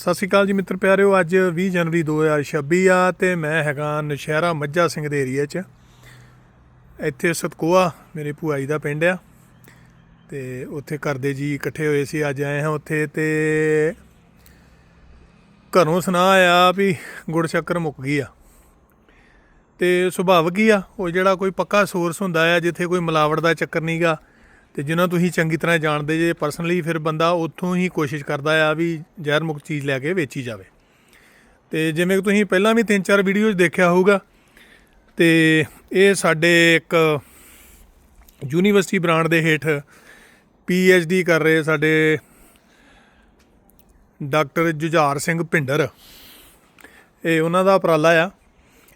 ਸਤਿ ਸ਼੍ਰੀ ਅਕਾਲ ਜੀ ਮਿੱਤਰ ਪਿਆਰਿਓ, ਅੱਜ 20 ਜਨਵਰੀ 2026 ਆ ਤੇ ਮੈਂ ਹੈਗਾ ਨਸ਼ਹਿਰਾ ਮੱਝਾ ਸਿੰਘ ਦੇ ਏਰੀਆ 'ਚ। ਇੱਥੇ ਸਤਕੋਆ ਮੇਰੇ ਭੂਆ ਜੀ ਦਾ ਪਿੰਡ ਆ ਤੇ ਉੱਥੇ ਘਰ ਦੇ ਜੀ ਇਕੱਠੇ ਹੋਏ ਸੀ, ਅੱਜ ਆਏ ਹਾਂ ਉੱਥੇ ਤੇ ਘਰੋਂ ਸੁਣਾ ਆ ਵੀ ਗੁੜ ਸ਼ੱਕਰ ਮੁੱਕ ਗਈ ਆ। ਤੇ ਸੁਭਾਵਿਕ ਹੀ ਆ, ਉਹ ਜਿਹੜਾ ਕੋਈ ਪੱਕਾ ਸੋਰਸ ਹੁੰਦਾ ਆ, ਜਿੱਥੇ ਕੋਈ ਮਿਲਾਵਟ ਦਾ ਚੱਕਰ ਨਹੀਂਗਾ ਤੇ ਜਿਨ੍ਹਾਂ ਤੁਸੀਂ ਚੰਗੀ ਤਰ੍ਹਾਂ ਜਾਣਦੇ ਜੇ ਪਰਸਨਲੀ ਫਿਰ ਬੰਦਾ ਉੱਥੋਂ ਹੀ ਕੋਸ਼ਿਸ਼ ਕਰਦਾ ਆ ਵੀ ਜ਼ਹਿਰ ਮੁਕਤ ਚੀਜ਼ ਲੈ ਕੇ ਵੇਚੀ ਜਾਵੇ। ਤੇ ਜਿਵੇਂ ਕਿ ਤੁਸੀਂ ਪਹਿਲਾਂ ਵੀ ਤਿੰਨ ਚਾਰ ਵੀਡੀਓਜ਼ ਦੇਖਿਆ ਹੋਊਗਾ, ਤੇ ਇਹ ਸਾਡੇ ਇੱਕ ਯੂਨੀਵਰਸਿਟੀ ਬ੍ਰਾਂਡ ਦੇ ਹੇਠ ਡੀ ਕਰ ਰਹੇ ਸਾਡੇ ਡਾਕਟਰ ਜੁਝਾਰ ਸਿੰਘ ਭਿੰਡਰ। ਇਹ ਉਹਨਾਂ ਦਾ ਉਪਰਾਲਾ ਆ।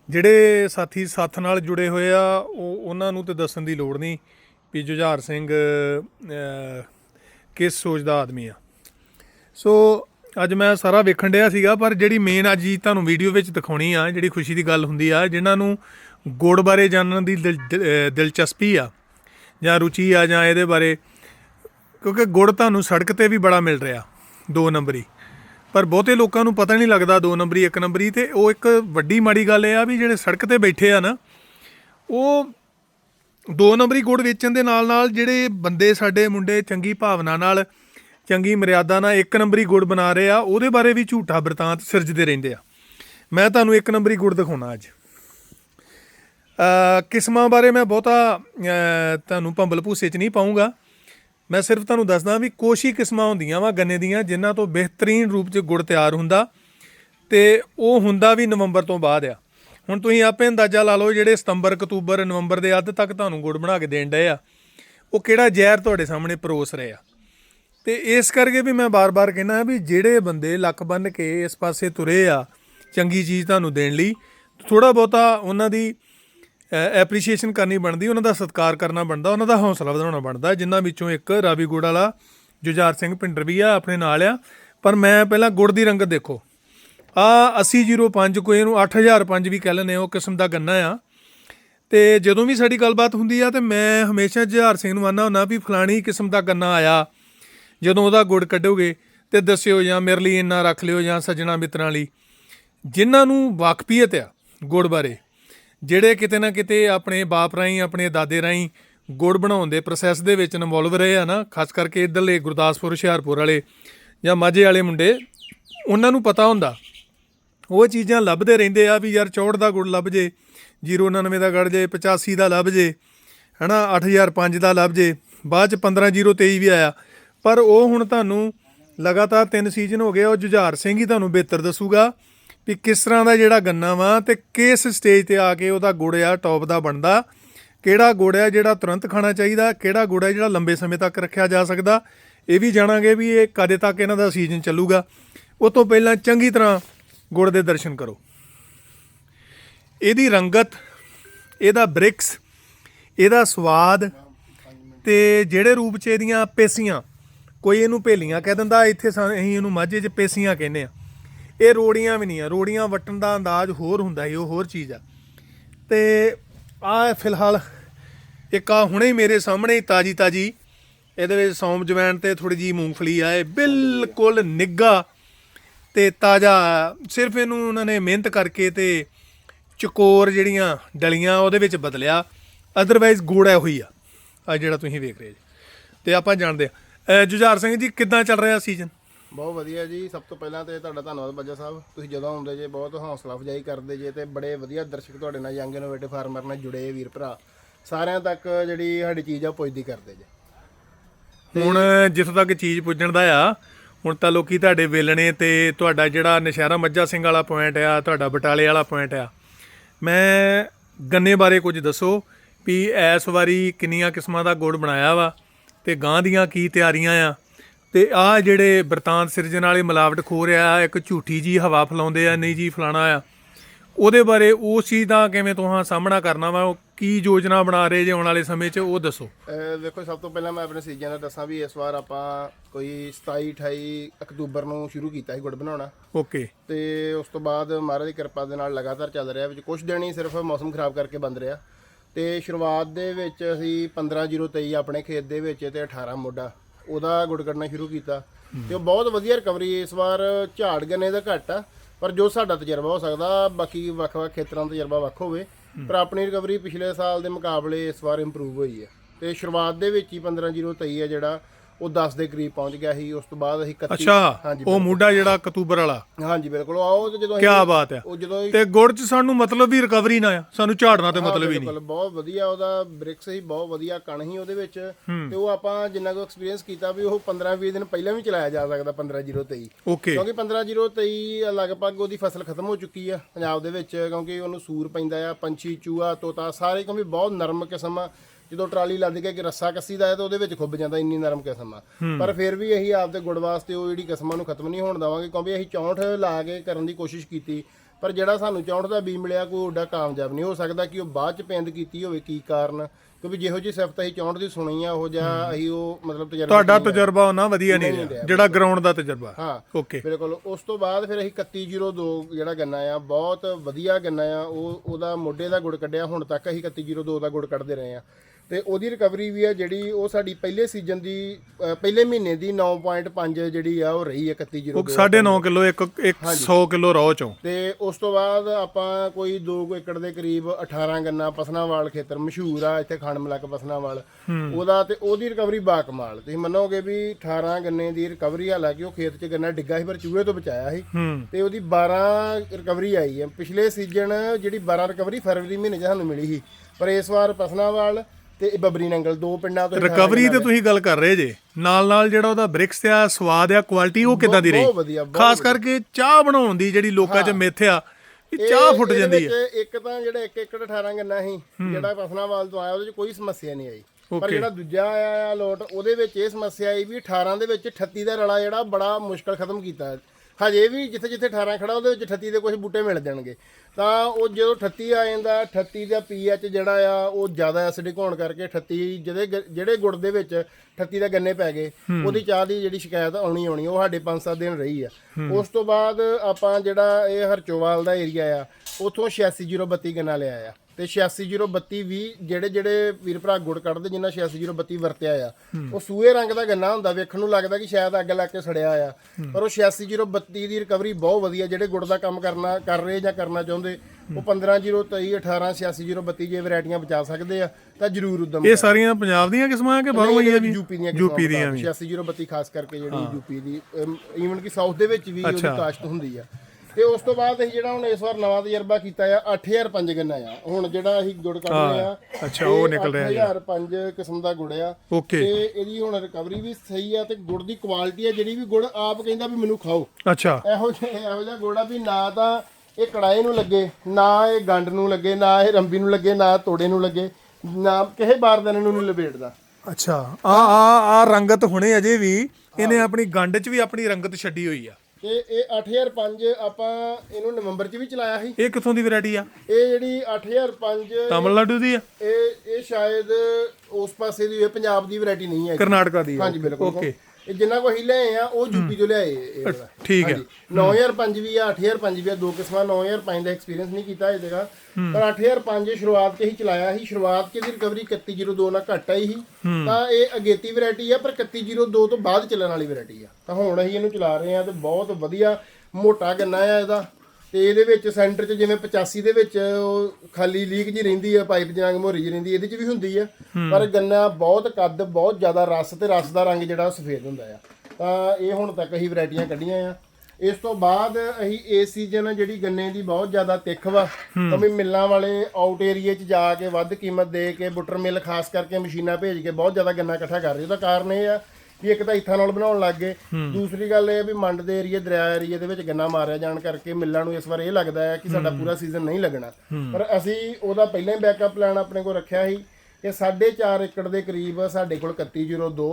ਜਿਹੜੇ ਸਾਥੀ ਸਾਥ ਨਾਲ ਜੁੜੇ ਹੋਏ ਆ, ਉਹ ਉਹਨਾਂ ਨੂੰ ਤੇ ਦੱਸਣ ਦੀ ਲੋੜ ਨਹੀਂ। ਵੀ ਜੁਝਾਰ ਸਿੰਘ ਕਿਸ ਸੋਚ ਦਾ ਆਦਮੀ ਆ? ਸੋ ਅੱਜ ਮੈਂ ਸਾਰਾ ਵੇਖਣ ਡਿਆ ਸੀਗਾ, ਪਰ ਜਿਹੜੀ ਮੇਨ ਅੱਜ ਹੀ ਤੁਹਾਨੂੰ ਵੀਡੀਓ ਵਿੱਚ ਦਿਖਾਉਣੀ ਆ, ਜਿਹੜੀ ਖੁਸ਼ੀ ਦੀ ਗੱਲ ਹੁੰਦੀ ਆ, ਜਿਨ੍ਹਾਂ ਨੂੰ ਗੁੜ ਬਾਰੇ ਜਾਣਨ ਦੀ ਦਿਲ- ਦਿਲ- ਦਿਲਚਸਪੀ ਆ, ਜਾਂ ਰੁਚੀ ਆ, ਜਾਂ ਇਹਦੇ ਬਾਰੇ, ਕਿਉਂਕਿ ਗੁੜ ਤੁਹਾਨੂੰ ਸੜਕ ਤੇ ਵੀ ਬੜਾ ਮਿਲ ਰਿਹਾ, ਦੋ ਨੰਬਰੀ। ਪਰ ਬਹੁਤੇ ਲੋਕਾਂ ਨੂੰ ਪਤਾ ਨਹੀਂ ਲੱਗਦਾ ਦੋ ਨੰਬਰੀ, ਇੱਕ ਨੰਬਰੀ, ਤੇ ਉਹ ਇੱਕ ਵੱਡੀ ਮਾੜੀ ਗੱਲ ਇਹ ਆ ਵੀ ਜਿਹੜੇ ਸੜਕ ਤੇ ਬੈਠੇ ਆ ਨਾ, ਉਹ ਦੋ ਨੰਬਰੀ ਗੁੜ ਵੇਚਣ ਦੇ ਨਾਲ ਨਾਲ ਜਿਹੜੇ ਬੰਦੇ ਸਾਡੇ ਮੁੰਡੇ ਚੰਗੀ ਭਾਵਨਾ ਨਾਲ, ਚੰਗੀ ਮਰਿਆਦਾ ਨਾਲ ਇੱਕ ਨੰਬਰੀ ਗੁੜ ਬਣਾ ਰਹੇ ਆ, ਉਹਦੇ ਬਾਰੇ ਵੀ ਝੂਠਾ ਬਰਤਾਂਤ ਸਿਰਜਦੇ ਰਹਿੰਦੇ ਆ। ਮੈਂ ਤੁਹਾਨੂੰ ਇੱਕ ਨੰਬਰੀ ਗੁੜ ਦਿਖਾਉਣਾ ਅੱਜ। ਕਿਸਮਾਂ ਬਾਰੇ ਮੈਂ ਬਹੁਤਾ ਤੁਹਾਨੂੰ ਭੰਬਲ ਭੂਸੇ 'ਚ ਨਹੀਂ ਪਾਉਂਗਾ ਮੈਂ ਸਿਰਫ ਤੁਹਾਨੂੰ ਦੱਸਦਾ ਵੀ ਕੁਛ ਹੀ ਕਿਸਮਾਂ ਹੁੰਦੀਆਂ ਵਾ ਗੰਨੇ ਦੀਆਂ, ਜਿਨ੍ਹਾਂ ਤੋਂ ਬਿਹਤਰੀਨ ਰੂਪ 'ਚ ਗੁੜ ਤਿਆਰ ਹੁੰਦਾ ਤੇ ਉਹ ਹੁੰਦਾ ਵੀ ਨਵੰਬਰ ਤੋਂ ਬਾਅਦ ਆ। ਹੁਣ ਤੁਸੀਂ ਆਪੇ ਅੰਦਾਜ਼ਾ ਲਾ ਲਓ ਜਿਹੜੇ ਸਤੰਬਰ, ਅਕਤੂਬਰ, ਨਵੰਬਰ ਦੇ ਅੱਧ ਤੱਕ ਤੁਹਾਨੂੰ ਗੁੜ ਬਣਾ ਕੇ ਦੇਣ ਡਏ ਆ। ਉਹ ਕਿਹੜਾ ਜ਼ਹਿਰ ਤੁਹਾਡੇ ਸਾਹਮਣੇ ਪਰੋਸ ਰਹੇ ਆ। ਤੇ ਇਸ ਕਰਕੇ ਵੀ ਮੈਂ ਬਾਰ-ਬਾਰ ਕਹਿੰਦਾ ਵੀ ਜਿਹੜੇ ਬੰਦੇ ਲੱਕ ਬੰਨ ਕੇ ਇਸ ਪਾਸੇ ਤੁਰੇ ਆ, ਚੰਗੀ ਚੀਜ਼ ਤੁਹਾਨੂੰ ਦੇਣ ਲਈ ਥੋੜਾ ਬਹੁਤਾ ਉਹਨਾਂ ਦੀ ਐਪਰੀਸ਼ੀਏਸ਼ਨ ਕਰਨੀ ਬਣਦੀ, ਉਹਨਾਂ ਦਾ ਸਤਿਕਾਰ ਕਰਨਾ ਬਣਦਾ, ਉਹਨਾਂ ਦਾ ਹੌਸਲਾ ਵਧਾਉਣਾ ਬਣਦਾ। ਜਿਨ੍ਹਾਂ ਵਿੱਚੋਂ ਇੱਕ ਰਾਵੀ ਗੁੜ ਵਾਲਾ, ਜੁਝਾਰ ਸਿੰਘ ਪਿੰਡਰ ਵੀ ਆ, ਆਪਣੇ ਨਾਲ ਆ। ਪਰ ਮੈਂ ਪਹਿਲਾਂ ਗੁੜ ਦੀ ਰੰਗਤ ਦੇਖੋ। ਆ 8005 ਕੋਈ ਇਹਨੂੰ 8005 ਵੀ ਕਹਿ ਲੈਂਦੇ ਉਹ ਕਿਸਮ ਦਾ ਗੰਨਾ ਆ। ਤੇ ਜਦੋਂ ਵੀ ਸਾਡੀ ਗੱਲਬਾਤ ਹੁੰਦੀ ਆ ਤੇ ਮੈਂ ਹਮੇਸ਼ਾ ਜੁਝਾਰ ਸਿੰਘ ਨੂੰ ਆਨਾ ਹੁੰਦਾ ਵੀ ਫਲਾਣੀ ਕਿਸਮ ਦਾ ਗੰਨਾ ਆਇਆ, ਜਦੋਂ ਉਹਦਾ ਗੁੜ ਕੱਢੋਗੇ ਤੇ ਦੱਸਿਓ ਜਾਂ ਮੇਰੇ ਲਈ ਇੰਨਾ ਰੱਖ ਲਿਓ ਜਾਂ ਸੱਜਣਾ ਮਿੱਤਰਾਂ ਲਈ। ਜਿਨ੍ਹਾਂ ਨੂੰ ਵਾਕਫੀਅਤ ਆ ਗੁੜ ਬਾਰੇ, ਜਿਹੜੇ ਕਿਤੇ ਨਾ ਕਿਤੇ ਆਪਣੇ ਬਾਪ ਰਾਹੀਂ, ਆਪਣੇ ਦਾਦੇ ਰਾਹੀਂ ਗੁੜ ਬਣਾਉਣ ਦੇ ਪ੍ਰੋਸੈਸ ਦੇ ਵਿੱਚ ਇਨਵੋਲਵ ਰਹੇ ਆ ਨਾ, ਖਾਸ ਕਰਕੇ ਇਧਰਲੇ ਗੁਰਦਾਸਪੁਰ, ਹੁਸ਼ਿਆਰਪੁਰ ਵਾਲੇ ਜਾਂ ਮਾਝੇ ਵਾਲੇ ਮੁੰਡੇ, ਉਹਨਾਂ ਨੂੰ ਪਤਾ ਹੁੰਦਾ ਉਹ ਚੀਜ਼ਾਂ ਲੱਭਦੇ ਰਹਿੰਦੇ ਆ ਵੀ ਯਾਰ 64 ਦਾ ਗੁੜ ਲੱਭ ਜੇ 099 ਦਾ ਗੜ ਜੇ 85 ਦਾ ਲੱਭ ਜੇ, ਹਨਾ 8005 ਦਾ ਲੱਭ ਜੇ, ਬਾਅਦ ਚ 15023 ਵੀ ਆਇਆ। ਪਰ ਉਹ ਹੁਣ ਤੁਹਾਨੂੰ ਲਗਾਤਾਰ ਤਿੰਨ ਸੀਜ਼ਨ ਹੋ ਗਏ, ਉਹ ਜੁਝਾਰ ਸਿੰਘ ਹੀ ਤੁਹਾਨੂੰ ਬਿਹਤਰ ਦੱਸੂਗਾ ਵੀ ਕਿਸ ਤਰ੍ਹਾਂ ਦਾ ਜਿਹੜਾ ਗੰਨਾ ਵਾ ਤੇ ਕਿਸ ਸਟੇਜ ਤੇ ਆ ਕੇ ਉਹਦਾ ਗੁੜ ਆ ਟੌਪ ਦਾ ਬਣਦਾ, ਕਿਹੜਾ ਗੁੜ ਆ ਜਿਹੜਾ ਤੁਰੰਤ ਖਾਣਾ ਚਾਹੀਦਾ, ਕਿਹੜਾ ਗੁੜ ਆ ਜਿਹੜਾ ਲੰਬੇ ਸਮੇਂ ਤੱਕ ਰੱਖਿਆ ਜਾ ਸਕਦਾ। ਇਹ ਵੀ ਜਾਣਾਂਗੇ ਵੀ ਇਹ ਕਦੇ ਤੱਕ ਇਹਨਾਂ ਦਾ ਸੀਜ਼ਨ ਚੱਲੂਗਾ। ਉਹ ਤੋਂ ਪਹਿਲਾਂ ਚੰਗੀ ਤਰ੍ਹਾਂ ਗੁੜ ਦੇ ਦਰਸ਼ਨ ਕਰੋ। ਇਹਦੀ ਰੰਗਤ, ਇਹਦਾ ਬ੍ਰਿਕਸ, ਇਹਦਾ ਸਵਾਦ ਤੇ ਜਿਹੜੇ ਰੂਪ ਚ ਇਹਦੀਆਂ ਪੇਸੀਆਂ, ਕੋਈ ਇਹਨੂੰ ਭੇਲੀਆਂ ਕਹਿ ਦਿੰਦਾ, ਇੱਥੇ ਸਾ- ਅਸੀਂ ਇਹਨੂੰ ਮਾਝੇ 'ਚ ਪੇਸੀਆਂ ਕਹਿੰਦੇ ਆ। ਇਹ ਰੋੜੀਆਂ ਵੀ ਨਹੀਂ ਆ, ਰੋੜੀਆਂ ਵਟਣ ਦਾ ਅੰਦਾਜ਼ ਹੋਰ ਹੁੰਦਾ ਏ ਉਹ ਹੋਰ ਚੀਜ਼ ਆ। ਤੇ ਆ ਫਿਲਹਾਲ, ਇੱਕ ਆ ਹੁਣੇ ਮੇਰੇ ਸਾਹਮਣੇ ਤਾਜੀ ਤਾਜੀ ਇਹਦੇ ਵਿੱਚ ਸੌਮ ਜਵੈਣ ਤੇ ਥੋੜੀ ਜੀ ਮੂੰਗਫਲੀ ਆ, ਇਹ ਬਿਲਕੁਲ ਨਿੱਗਾ ਤੇ ਤਾਜ਼ਾ ਸਿਰਫ ਇਹਨੂੰ ਉਹਨਾਂ ਨੇ ਮਿਹਨਤ ਕਰਕੇ ਤੇ ਚਕੋਰ ਜਿਹੜੀਆਂ ਡਲੀਆਂ ਉਹਦੇ ਵਿੱਚ ਬਦਲਿਆ ਅਦਰਵਾਈਜ਼ ਗੂੜ ਹੈ ਹੋਈ ਆ ਆ ਜਿਹੜਾ ਤੁਸੀਂ ਵੇਖ ਰਹੇ ਜੀ। ਤੇ ਆਪਾਂ ਜਾਣਦੇ ਆ ਜੁਝਾਰ ਸਿੰਘ ਜੀ ਕਿੱਦਾਂ ਚੱਲ ਰਿਹਾ ਸੀਜ਼ਨ ਬਹੁਤ ਵਧੀਆ ਜੀ। ਸਭ ਤੋਂ ਪਹਿਲਾਂ ਤੇ ਤੁਹਾਡਾ ਧੰਨਵਾਦ ਬੱਜਾ ਸਾਹਿਬ। ਤੁਸੀਂ ਜਦੋਂ ਆਉਂਦੇ ਜੇ ਬਹੁਤ ਹੌਸਲਾ ਅਫਜ਼ਾਈ ਕਰਦੇ ਜੇ ਤੇ ਬੜੇ ਵਧੀਆ ਦਰਸ਼ਕ ਤੁਹਾਡੇ ਨਾਲ ਯੰਗ ਇਨੋਵੇਟਿਵ ਫਾਰਮਰ ਨਾਲ ਜੁੜੇ ਵੀਰ ਭਰਾ। ਸਾਰਿਆਂ ਤੱਕ ਜਿਹੜੀ ਸਾਡੀ ਚੀਜ਼ ਆ ਪੁੱਜਦੀ ਕਰਦੇ ਜੇ। ਹੁਣ ਜਿੱਥੋਂ ਤੱਕ ਚੀਜ਼ ਪੁੱਜਣ ਦਾ ਆ ਹੁਣ ਤਾਂ ਲੋਕੀ ਤੁਹਾਡੇ ਵੇਲਣੇ ਤੇ ਤੁਹਾਡਾ ਜਿਹੜਾ ਨਸ਼ਹਿਰਾ ਮੱਝਾ ਸਿੰਘ ਵਾਲਾ ਪੁਆਇੰਟ ਆ, ਤੁਹਾਡਾ ਬਟਾਲੇ ਵਾਲਾ ਪੁਆਇੰਟ ਆ। ਮੈਂ ਗੰਨੇ ਬਾਰੇ ਕੁਝ ਦੱਸੋ ਵੀ ਇਸ ਵਾਰੀ ਕਿੰਨੀਆਂ ਕਿਸਮਾਂ ਦਾ ਗੁੜ ਬਣਾਇਆ ਵਾ ਤੇ ਗਾਂ ਦੀਆਂ ਕੀ ਤਿਆਰੀਆਂ ਆ? ਤੇ ਆ ਜਿਹੜੇ ਬਰਤਾਨ ਸਿਰਜਣ ਵਾਲੇ ਮਿਲਾਵਟ ਖੋਰ ਆ ਇੱਕ ਝੂਠੀ ਜੀ ਹਵਾ ਫਲਾਉਂਦੇ ਆ, ਨਹੀਂ ਜੀ ਫਲਾਣਾ ਆ। ਉਹਦੇ ਬਾਰੇ ਉਸ ਚੀਜ਼ ਦਾ ਕਿਵੇਂ ਤੁਹਾਂ ਸਾਹਮਣਾ ਕਰਨਾ ਵਾ ਉਹ ਕੀ ਯੋਜਨਾ ਬਣਾ ਰਹੇ ਜੇ ਆਉਣ ਵਾਲੇ ਸਮੇਂ 'ਚ ਉਹ ਦੱਸੋ। ਅਹ ਦੇਖੋ ਸਭ ਤੋਂ ਪਹਿਲਾਂ ਮੈਂ ਆਪਣੇ ਸੀਜ਼ਨ ਦਾ ਦੱਸਾਂ ਵੀ ਇਸ ਵਾਰ ਆਪਾਂ ਕੋਈ 27 28 ਅਕਤੂਬਰ ਨੂੰ ਸ਼ੁਰੂ ਕੀਤਾ ਸੀ ਗੁੜ ਬਣਾਉਣਾ। ਓਕੇ। ਤੇ ਉਸ ਤੋਂ ਬਾਅਦ ਮਹਾਰਾਜ ਦੀ ਕਿਰਪਾ ਦੇ ਨਾਲ ਲਗਾਤਾਰ ਚੱਲ ਰਿਹਾ ਵਿੱਚ ਕੁਝ ਦਿਨ ਹੀ ਸਿਰਫ ਮੌਸਮ ਖਰਾਬ ਕਰਕੇ ਬੰਦ ਰਿਹਾ। ਤੇ ਸ਼ੁਰੂਆਤ ਦੇ ਵਿੱਚ ਅਸੀਂ 15023 ਆਪਣੇ ਖੇਤ ਦੇ ਵਿੱਚ ਤੇ 18 ਮੋਢਾ ਉਹਦਾ ਗੁੜ ਕੱਢਣਾ ਸ਼ੁਰੂ ਕੀਤਾ। ਤੇ ਉਹ ਬਹੁਤ ਵਧੀਆ ਰਿਕਵਰੀ ਇਸ ਵਾਰ ਝਾੜ ਗੰਨੇ ਦਾ ਘੱਟ ਆ। ਪਰ ਜੋ ਸਾਡਾ ਤਜਰਬਾ ਹੋ ਸਕਦਾ ਬਾਕੀ ਵੱਖ-ਵੱਖ ਖੇਤਰਾਂ ਦਾ ਤਜਰਬਾ ਵੱਖ ਹੋਵੇ ਪਰ ਆਪਣੀ ਰਿਕਵਰੀ ਪਿਛਲੇ ਸਾਲ ਦੇ ਮੁਕਾਬਲੇ ਇਸ ਵਾਰ ਇੰਪਰੂਵ ਹੋਈ ਹੈ। ਤੇ ਸ਼ੁਰੂਆਤ ਦੇ ਵਿੱਚ ਹੀ 15023 ਹੈ ਜਿਹੜਾ ਉਹ 10 ਦੇ ਕਰੀਬ ਪਹੁੰਚ ਗਿਆ ਸੀ ਉਸ ਤੋਂ ਬਾਅਦ ਅਸੀਂ 31 ਅੱਛਾ ਉਹ ਮੁੰਡਾ ਜਿਹੜਾ ਅਕਤੂਬਰ ਵਾਲਾ। ਹਾਂਜੀ ਬਿਲਕੁਲ ਆਓ ਤੇ ਜਦੋਂ ਕੀ ਬਾਤ ਹੈ। ਉਹ ਜਦੋਂ ਤੇ ਗੁੜ ਚ ਸਾਨੂੰ ਮਤਲਬ ਵੀ ਰਿਕਵਰੀ ਨਾ ਆ ਸਾਨੂੰ ਝਾੜਨਾ ਤੇ ਮਤਲਬ ਹੀ ਨਹੀਂ। ਬਿਲਕੁਲ ਬਹੁਤ ਵਧੀਆ ਉਹਦਾ ਬ੍ਰਿਕਸ ਸੀ ਬਹੁਤ ਵਧੀਆ ਕਣ ਸੀ ਉਹਦੇ ਵਿੱਚ। ਤੇ ਉਹ ਆਪਾਂ ਜਿੰਨਾ ਕੋ ਐਕਸਪੀਰੀਅੰਸ ਕੀਤਾ ਵੀ ਉਹ 15-20 ਦਿਨ ਪਹਿਲਾਂ ਵੀ ਚਲਾਇਆ ਜਾ ਸਕਦਾ 15023 ਓਕੇ ਕਿਉਂਕਿ 15023 ਲਗਭਗ ਉਹਦੀ ਫਸਲ ਖਤਮ ਹੋ ਚੁੱਕੀ ਆ ਪੰਜਾਬ ਦੇ ਵਿੱਚ ਕਿਉਂਕਿ ਉਹਨੂੰ ਸੂਰ ਪੈਂਦਾ ਆ ਪੰਛੀ ਚੂਹਾ ਤੋਤਾ ਸਾਰੇ ਕਿਉਂਕਿ ਬਹੁਤ ਨਰਮ ਕਿਸਮ ਆ। ਜਦੋਂ ਟਰਾਲੀ ਲੱਦ ਕੇ ਕਿ ਰੱਸਾ ਕੱਸੀ ਦਾ ਹੈ ਤਾਂ ਉਹਦੇ ਵਿੱਚ ਖੁੱਬ ਜਾਂਦਾ ਇੰਨੀ ਨਰਮ ਕਿਸਮ ਆ। ਪਰ ਫਿਰ ਵੀ ਅਸੀਂ ਆਪਦੇ ਗੁੜ ਵਾਸਤੇ ਉਹ ਜਿਹੜੀ ਕਿਸਮਾਂ ਨੂੰ ਖਤਮ ਨਹੀਂ ਹੋਣ ਦੇਵਾਂਗੇ ਕਿਉਂਕਿ ਅਸੀਂ 64 ਲਾ ਕੇ ਕਰਨ ਦੀ ਕੋਸ਼ਿਸ਼ ਕੀਤੀ ਪਰ ਜਿਹੜਾ ਸਾਨੂੰ 64 ਦਾ ਬੀ ਮਿਲਿਆ ਕੋਈ ਓਡਾ ਕਾਮਯਾਬ ਨਹੀਂ ਹੋ ਸਕਦਾ ਕਿ ਉਹ ਬਾਅਦ ਚ ਪੈਂਦ ਕੀਤੀ ਹੋਵੇ ਕੀ ਕਾਰਨ ਕਿਉਂਕਿ ਜਿਹੋ ਜਿਹੀ ਸਿਫਤ ਅਸੀਂ 64 ਦੀ ਸੁਣੀ ਆ ਉਹ ਜਾਂ ਅਸੀਂ ਉਹ ਮਤਲਬ ਤਜਰਬਾ ਤੁਹਾਡਾ ਤਜਰਬਾ ਉਹਨਾਂ ਵਧੀਆ ਨਹੀਂ ਰਿਹਾ ਜਿਹੜਾ ਗਰਾਊਂਡ ਦਾ ਤਜਰਬਾ। ਹਾਂ ਓਕੇ ਬਿਲਕੁਲ। ਉਸ ਤੋਂ ਬਾਅਦ ਫਿਰ ਅਸੀਂ 3102 ਜਿਹੜਾ ਗੰਨਾ ਆ ਬਹੁਤ ਵਧੀਆ ਗੰਨਾ ਆ ਉਹ ਉਹਦਾ ਮੋਢੇ ਦਾ ਗੁੜ ਕੱਢਿਆ ਹੁਣ ਤੱਕ ਅਸੀਂ 3102 ਦਾ ਗੁੜ ਕੱਢਦੇ ਰਹੇ ਆ। ਤੇ ਉਹਦੀ ਰਿਕਵਰੀ ਵੀ ਆ ਜਿਹੜੀ ਉਹ ਸਾਡੀ ਪਹਿਲੇ ਸੀਜ਼ਨ ਦੀ ਅ, ਪਹਿਲੇ ਮਹੀਨੇ ਦੀ 9.5 ਜਿਹੜੀ ਆ ਉਹ ਰਹੀ ਹੈ 3102 ਉਹ 9.5 ਕਿਲੋ ਇੱਕ 100 ਕਿਲੋ ਰੋ ਚੋਂ। ਤੇ ਉਸ ਤੋਂ ਬਾਅਦ ਆਪਾਂ ਕੋਈ 2 ਏਕੜ ਦੇ ਕਰੀਬ 18 ਗੰਨਾ ਪਸਨਾਵਾਲ ਖੇਤਰ ਮਸ਼ਹੂਰ ਆ ਇੱਥੇ ਖਾਨ ਮਲਕ ਪਸਨਾਵਾਲ। ਉਹਦਾ ਤੇ ਉਹਦੀ ਰਿਕਵਰੀ ਬਾਕਮਾਲ। ਤੁਸੀਂ ਮੰਨੋਗੇ ਵੀ 18 ਗੰਨੇ ਦੀ ਰਿਕਵਰੀ ਹਾਲਾਂਕਿ ਉਹ ਖੇਤ 'ਚ ਗੰਨਾ ਡਿੱਗਾ ਸੀ ਪਰ ਚੂਹੇ ਤੋਂ ਬਚਾਇਆ ਸੀ। ਹੂੰ। ਤੇ ਉਹਦੀ 12 ਰਿਕਵਰੀ ਆਈ ਹੈ। ਪਿਛਲੇ ਸੀਜ਼ਨ ਜਿਹੜੀ 12 ਰਿਕਵਰੀ ਫਰਵਰੀ ਮਹੀਨੇ 'ਚ ਸਾਨੂੰ ਮਿਲੀ ਸੀ। ਪਰ ਇਸ ਵਾਰ ਪਸਨਾਵਾਲ ਤੇ ਬਬਰੀ ਨੰਗਲ ਦੋ ਪਿੰਡਾਂ ਤੋਂ ਰਿਕਵਰੀ ਤੇ ਤੁਸੀਂ ਗੱਲ ਕਰ ਰਹੇ ਜੇ। ਨਾਲ ਨਾਲ ਜਿਹੜਾ ਉਹਦਾ ਬ੍ਰਿਕਸ ਆ ਸਵਾਦ ਆ ਕੁਆਲਿਟੀ ਉਹ ਕਿਦਾਂ ਦੀ ਰਹੀ? ਬਹੁਤ ਵਧੀਆ ਬਹੁਤ ਖਾਸ ਕਰਕੇ ਚਾਹ ਬਣਾਉਣ ਦੀ ਜਿਹੜੀ ਲੋਕਾਂ 'ਚ ਮਿੱਥ ਆ ਇਹ ਚਾਹ ਫੁੱਟ ਜਾਂਦੀ ਹੈ। ਇੱਕ ਤਾਂ ਜਿਹੜਾ ਇੱਕ ਏਕੜ 18 ਗੰਨਾ ਸੀ ਜਿਹੜਾ ਪਸਨਾਵਾਲ ਤੋਂ ਆਇਆ ਉਹਦੇ 'ਚ ਕੋਈ ਸਮੱਸਿਆ ਨਹੀਂ ਆਈ। ਪਰ ਜਿਹੜਾ ਦੂਜਾ ਆਇਆ ਆ ਲੋਟ ਉਹਦੇ ਵਿੱਚ ਇਹ ਸਮੱਸਿਆ ਆਈ ਵੀ 18 ਦੇ ਵਿੱਚ 38 ਦਾ ਰਲਾ ਜਿਹੜਾ ਬੜਾ ਮੁਸ਼ਕਲ ਖਤਮ ਕੀਤਾ। ਹਜੇ ਵੀ ਜਿੱਥੇ ਜਿੱਥੇ 18 ਖੜਾ ਉਹਦੇ ਵਿੱਚ 38 ਦੇ ਕੁਝ ਬੂਟੇ ਮਿਲ ਜਾਣਗੇ। ਤਾਂ ਉਹ ਜਦੋਂ 38 ਆ ਜਾਂਦਾ 38 ਦਾ ਪੀਐਚ ਜਿਹੜਾ ਆ ਉਹ ਜ਼ਿਆਦਾ ਐਸਿਡਿਕ ਹੋਣ ਕਰਕੇ 38 ਜਿਹੜੇ ਜਿਹੜੇ ਗੁੜ ਦੇ ਵਿੱਚ 38 ਦਾ ਗੰਨੇ ਪੈ ਗਏ ਉਹਦੀ ਚਾਹ ਦੀ ਜਿਹੜੀ ਸ਼ਿਕਾਇਤ ਆਉਣੀ ਆਉਣੀ ਉਹ ਸਾਡੇ 5-7 ਦਿਨ ਰਹੀ ਆ। ਉਸ ਤੋਂ ਬਾਅਦ ਆਪਾਂ ਜਿਹੜਾ ਇਹ ਹਰਚੋਵਾਲ ਦਾ ਏਰੀਆ ਆ ਉਥੋਂ 86032 ਗੰਨਾ ਲਿਆ ਆ। ਤੇ 86032 ਵੀ ਜਿਹੜੇ ਜਿਹੜੇ ਵੀਰ ਭਰਾ ਗੁੜ ਕੱਢਦੇ ਜਿਨ੍ਹਾਂ 86032 ਵਰਤਿਆ ਆ ਉਹ ਸੂਏ ਰੰਗ ਦਾ ਗੰਨਾ ਹੁੰਦਾ ਵੇਖਣ ਨੂੰ ਲੱਗਦਾ ਕਿ ਸ਼ਾਇਦ ਅੱਗ ਲੱਗ ਕੇ ਸੜਿਆ ਆ। ਪਰ ਉਹ 86032 ਦੀ ਰਿਕਵਰੀ ਬਹੁਤ ਵਧੀਆ ਜਿਹੜੇ ਗੁੜ ਦਾ ਕੰਮ ਕਰਨਾ ਕਰ ਰਹੇ ਜਾਂ ਕਰਨਾ ਚਾਹੁੰਦੇ ਉਹ 15023 18 86032 ਜੇ ਵੈਰਾਈਟੀਆਂ ਬਚਾ ਸਕਦੇ ਆ ਤਾਂ ਜਰੂਰ ਉਦਮ ਇਹ ਸਾਰੀਆਂ ਪੰਜਾਬ ਦੀਆਂ ਕਿਸਮਾਂ ਆ ਕਿ ਬਾਹਰੋਂ ਆਈਆਂ ਵੀ ਯੂਪੀ ਦੀਆਂ ਯੂਪੀ ਦੀਆਂ ਵੀ। 86032 ਖਾਸ ਕਰਕੇ ਜਿਹੜੀ ਯੂਪੀ ਦੀ ਈਵਨ ਕਿ ਸਾਊਥ ਦੇ ਵਿੱਚ ਵੀ ਉਹਦੀ ਕਾਸ਼ਤ ਹੁੰਦੀ ਆ। ਤੇ ਉਸ ਤੋਂ ਬਾਅਦ ਅਸੀਂ ਜਿਹੜਾ ਹੁਣ ਇਸ ਵਾਰ ਨਵਾਂ ਤਜਰਬਾ ਕੀਤਾ ਆ 8005 ਗੰਨਾ ਆ। ਹੁਣ ਜਿਹੜਾ ਅਸੀਂ ਗੁੜ ਕੱਢ ਰਹੇ ਆ ਅੱਛਾ, ਉਹ ਨਿਕਲ ਰਿਹਾ 8005 ਕਿਸਮ ਦਾ ਗੁੜ ਆ। ਤੇ ਇਹਦੀ ਹੁਣ ਰਿਕਵਰੀ ਵੀ ਸਹੀ ਆ ਤੇ ਗੁੜ ਦੀ ਕੁਆਲਿਟੀ ਆ ਜਿਹੜੀ ਵੀ ਗੁੜ ਆਪ ਕਹਿੰਦਾ ਵੀ ਮੈਨੂੰ ਖਾਓ। ਅੱਛਾ। ਇਹੋ ਜਿਹਾ ਇਹੋ ਜਿਹਾ ਗੁੜ ਆ ਵੀ ਨਾ ਤਾਂ ਇਹ ਕੜਾਏ ਨੂੰ ਲੱਗੇ ਨਾ ਇਹ ਗੰਡ ਨੂੰ ਲੱਗੇ ਨਾ ਇਹ ਰੰਬੀ ਨੂੰ ਲੱਗੇ ਨਾ ਤੋੜੇ ਨੂੰ ਲੱਗੇ ਨਾ ਕਿਸੇ ਬਾਰਦਾਨੇ ਨੂੰ ਨਹੀਂ ਲਪੇਟਦਾ ਅੱਛਾ ਆ ਆ ਆ ਰੰਗਤ ਹੁਣੇ ਅਜੇ ਵੀ ਇਹਨੇ ਆਪਣੀ ਗੰਢ 'ਚ ਵੀ ਆਪਣੀ ਰੰਗਤ ਛੱਡੀ ਹੋਈ ਆ। ਤੇ ਇਹ 8005 ਆਪਾਂ ਇਹਨੂੰ ਨਵੰਬਰ 'ਚ ਵੀ ਚਲਾਇਆ ਸੀ। ਇਹ ਕਿੱਥੋਂ ਦੀ ਵੈਰਾਈਟੀ ਆ? ਇਹ ਜਿਹੜੀ 8005 ਤਾਮਿਲਨਾਡੂ ਦੀ ਆ? ਇਹ ਇਹ ਸ਼ਾਇਦ ਉਸ ਪਾਸੇ ਦੀ ਇਹ ਪੰਜਾਬ ਦੀ ਵੈਰਾਈਟੀ ਨਹੀਂ ਹੈ। ਕਰਨਾਟਕਾ ਦੀ ਹਾਂਜੀ ਬਿਲਕੁਲ। ਓਕੇ। ਇਹ ਜਿੰਨਾ ਕੋ ਅਸੀਂ ਲਏ ਆ ਉਹ ਯੂਪੀ ਤੋਂ ਲਿਆਏ ਇਹ ਵਾਲਾ। ਠੀਕ ਹੈ। 9005 ਵੀ ਆ 8005 ਵੀ ਆ ਦੋ ਕਿਸਮਾਂ 9005 ਦਾ ਐਕਸਪੀਰੀਅੰਸ ਨਹੀਂ ਕੀਤਾ ਇਹ ਜਗ੍ਹਾ ਪਰ 8005 ਸ਼ੁਰੂਆਤ ਤੇ ਹੀ ਚਲਾਇਆ ਸੀ। ਸ਼ੁਰੂਆਤ ਕੇ ਦੀ ਰਿਕਵਰੀ 3102 ਨਾਲ ਘੱਟ ਆਈ ਸੀ। ਤਾਂ ਇਹ ਅਗੇਤੀ ਵੈਰਾਈਟੀ ਆ ਪਰ 3102 ਤੋਂ ਬਾਅਦ ਚੱਲਣ ਵਾਲੀ ਵੈਰਾਈਟੀ ਆ। ਤਾਂ ਹੁਣ ਅਸੀਂ ਇਹਨੂੰ ਚਲਾ ਰਹੇ ਆ ਤੇ ਬਹੁਤ ਵਧੀਆ ਮੋਟਾ ਗੰਨਾ ਆ ਇਹਦਾ। ਤੇ ਇਹਦੇ ਵਿੱਚ ਸੈਂਟਰ 'ਚ ਜਿਵੇਂ 85 ਦੇ ਵਿੱਚ ਉਹ ਖਾਲੀ ਲੀਕ ਜੀ ਰਹਿੰਦੀ ਆ ਪਾਈਪ ਜੰਗ ਮੋਰੀ ਜੀ ਰਹਿੰਦੀ ਇਹਦੇ 'ਚ ਵੀ ਹੁੰਦੀ ਆ। ਪਰ ਗੰਨਾ ਬਹੁਤ ਕੱਦ ਬਹੁਤ ਜ਼ਿਆਦਾ ਰਸ ਤੇ ਰਸ ਦਾ ਰੰਗ ਜਿਹੜਾ ਉਹ ਸਫੇਦ ਹੁੰਦਾ ਆ। ਤਾਂ ਇਹ ਹੁਣ ਤੱਕ ਅਸੀਂ ਵੈਰਾਈਟੀਆਂ ਕੱਢੀਆਂ ਆ। ਇਸ ਤੋਂ ਬਾਅਦ ਅਸੀਂ ਇਸ ਸੀਜ਼ਨ ਜਿਹੜੀ ਗੰਨੇ ਦੀ ਬਹੁਤ ਜ਼ਿਆਦਾ ਤਿੱਖ ਵਾ ਕਮੀ ਮਿੱਲਾਂ ਵਾਲੇ ਆਊਟ ਏਰੀਏ 'ਚ ਜਾ ਕੇ ਵੱਧ ਕੀਮਤ ਦੇ ਕੇ ਬੁੱਟਰ ਮਿੱਲ ਖਾਸ ਕਰਕੇ ਮਸ਼ੀਨਾਂ ਭੇਜ ਕੇ ਬਹੁਤ ਜ਼ਿਆਦਾ ਗੰਨਾ ਇਕੱਠਾ ਕਰ ਰਹੇ ਉਹਦਾ ਕਾਰਨ ਇਹ ਆ ਵੀ ਇੱਕ ਤਾਂ ਇਥਾਨੋਲ ਬਣਾਉਣ ਲੱਗ ਗਏ। ਦੂਸਰੀ ਗੱਲ ਇਹ ਵੀ ਮੰਡ ਦੇ ਏਰੀਏ ਦਰਿਆ ਏਰੀਏ ਦੇ ਵਿੱਚ ਗੰਨਾ ਮਾਰਿਆ ਜਾਣ ਕਰਕੇ ਮਿੱਲਾਂ ਨੂੰ ਇਸ ਵਾਰ ਇਹ ਲੱਗਦਾ ਹੈ ਕਿ ਸਾਡਾ ਪੂਰਾ ਸੀਜ਼ਨ ਨਹੀਂ ਲੱਗਣਾ। ਪਰ ਅਸੀਂ ਉਹਦਾ ਪਹਿਲਾਂ ਹੀ ਬੈਕਅਪ ਪਲਾਨ ਆਪਣੇ ਕੋਲ ਰੱਖਿਆ ਸੀ ਕਿ 4.5 ਏਕੜ ਦੇ ਕਰੀਬ ਸਾਡੇ ਕੋਲ 3102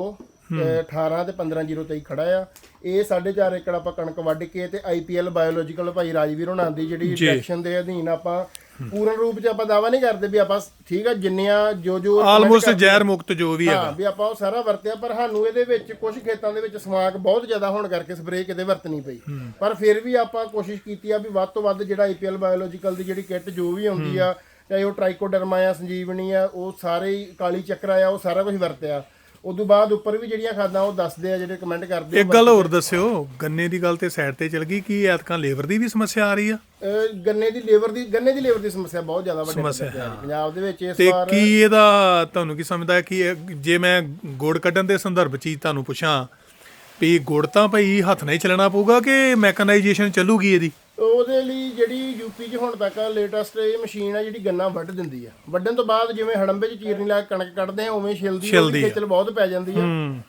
ਤੇ 18 ਤੇ 1503 ਖੜਾ ਆ। ਇਹ 4.5 ਏਕੜ ਆਪਾਂ ਕਣਕ ਵੱਢ ਕੇ ਤੇ ਆਈਪੀਐਲ ਬਾਇਓਲੋਜੀਕਲ ਭਾਈ ਰਾਜਵੀਰ ਹੋਣਾ ਦੀ ਜਿਹੜੀ ਡਾਇਰੈਕਸ਼ਨ ਦੇ ਅਧੀਨ ਆਪਾਂ ਪੂਰਨ ਰੂਪ 'ਚ ਆਪਾਂ ਦਾਵਾ ਨਹੀਂ ਕਰਦੇ ਵੀ ਆਪਾਂ ਠੀਕ ਆ ਜਿੰਨਿਆਂ ਜੋ ਜੋ ਆਲਮੋਸਟ ਜ਼ਹਿਰ ਮੁਕਤ ਜੋ ਵੀ ਹਾਂ ਹੈਗਾ। ਵੀ ਆਪਾਂ ਉਹ ਸਾਰਾ ਵਰਤਿਆ ਪਰ ਸਾਨੂੰ ਇਹਦੇ ਵਿੱਚ ਕੁਝ ਖੇਤਾਂ ਦੇ ਵਿੱਚ ਸਮਾਕ ਬਹੁਤ ਜ਼ਿਆਦਾ ਹੋਣ ਕਰਕੇ ਸਪਰੇਅ ਕਿਤੇ ਵਰਤਣੀ ਪਈ। ਪਰ ਫਿਰ ਵੀ ਆਪਾਂ ਕੋਸ਼ਿਸ਼ ਕੀਤੀ ਆ ਵੀ ਵੱਧ ਤੋਂ ਵੱਧ ਜਿਹੜਾ ਆਈਪੀਐਲ ਬਾਇਓਲੋਜੀਕਲ ਦੀ ਜਿਹੜੀ ਕਿੱਟ ਜੋ ਵੀ ਆਉਂਦੀ ਆ ਚਾਹੇ ਉਹ ਟ੍ਰਾਈਕੋਡਰਮਾ ਆ ਸੰਜੀਵਨੀ ਆ ਉਹ ਸਾਰੇ ਹੀ ਕਾਲੀ ਚੱਕਰ ਆ ਉਹ ਸਾਰਾ ਕੁਝ ਵਰਤਿਆ। ਉਦੋਂ ਬਾਅਦ ਉੱਪਰ ਵੀ ਜਿਹੜੀਆਂ ਖਾਦਾਂ ਉਹ ਦੱਸਦੇ ਆ ਜਿਹੜੇ ਕਮੈਂਟ ਕਰਦੇ ਆ ਇੱਕ ਗੱਲ ਹੋਰ ਦੱਸਿਓ ਗੰਨੇ ਦੀ ਗੱਲ ਤੇ ਸਾਈਡ ਤੇ ਚਲ ਗਈ ਕੀ ਐਤਕਾਂ ਲੇਬਰ ਦੀ ਵੀ ਸਮੱਸਿਆ ਆ ਰਹੀ ਆ? ਅਹ ਗੰਨੇ ਦੀ ਲੇਬਰ ਦੀ ਗੰਨੇ ਦੀ ਲੇਬਰ ਦੀ ਸਮੱਸਿਆ ਬਹੁਤ ਜ਼ਿਆਦਾ ਵੱਡੀ ਸਮੱਸਿਆ। ਹੈ ਪੰਜਾਬ ਦੇ ਵਿੱਚ ਇਸ ਤੇ ਵਾਰ ਕੀ ਇਹਦਾ ਤੁਹਾਨੂੰ ਕੀ ਸਮਝਦਾ ਹੈ ਕਿ ਇਹ- ਜੇ ਮੈਂ ਗੁੜ ਕੱਢਣ ਦੇ ਸੰਦਰਭ 'ਚ ਹੀ ਤੁਹਾਨੂੰ ਪੁੱਛਾਂ ਵੀ ਗੁੜ ਤਾਂ ਭਈ ਹੱਥ ਨਾਲ ਹੀ ਚੱਲਣਾ ਪਊਗਾ ਕਿ ਮੈਕਨਾਈਜੇਸ਼ਨ ਚੱਲੂਗੀ ਇਹਦੀ? ਉਹਦੇ ਲਈ ਜਿਹੜੀ ਯੂਪੀ 'ਚ ਹੁਣ ਤੱਕ ਲੇਟੈਸਟ ਇਹ ਮਸ਼ੀਨ ਆ ਜਿਹੜੀ ਗੰਨਾ ਵੱਢ ਦਿੰਦੀ ਆ। ਵੱਢਣ ਤੋਂ ਬਾਅਦ ਜਿਵੇਂ ਹੜੰਬੇ 'ਚ ਚੀਰਨੀ ਲਾ ਕੇ ਕਣਕ ਕੱਢਦੇ ਆ ਉਵੇਂ ਛਿਲਦੀ ਆ, ਉਹਦੀ ਖੇਚਲ ਬਹੁਤ ਪੈ ਜਾਂਦੀ ਆ।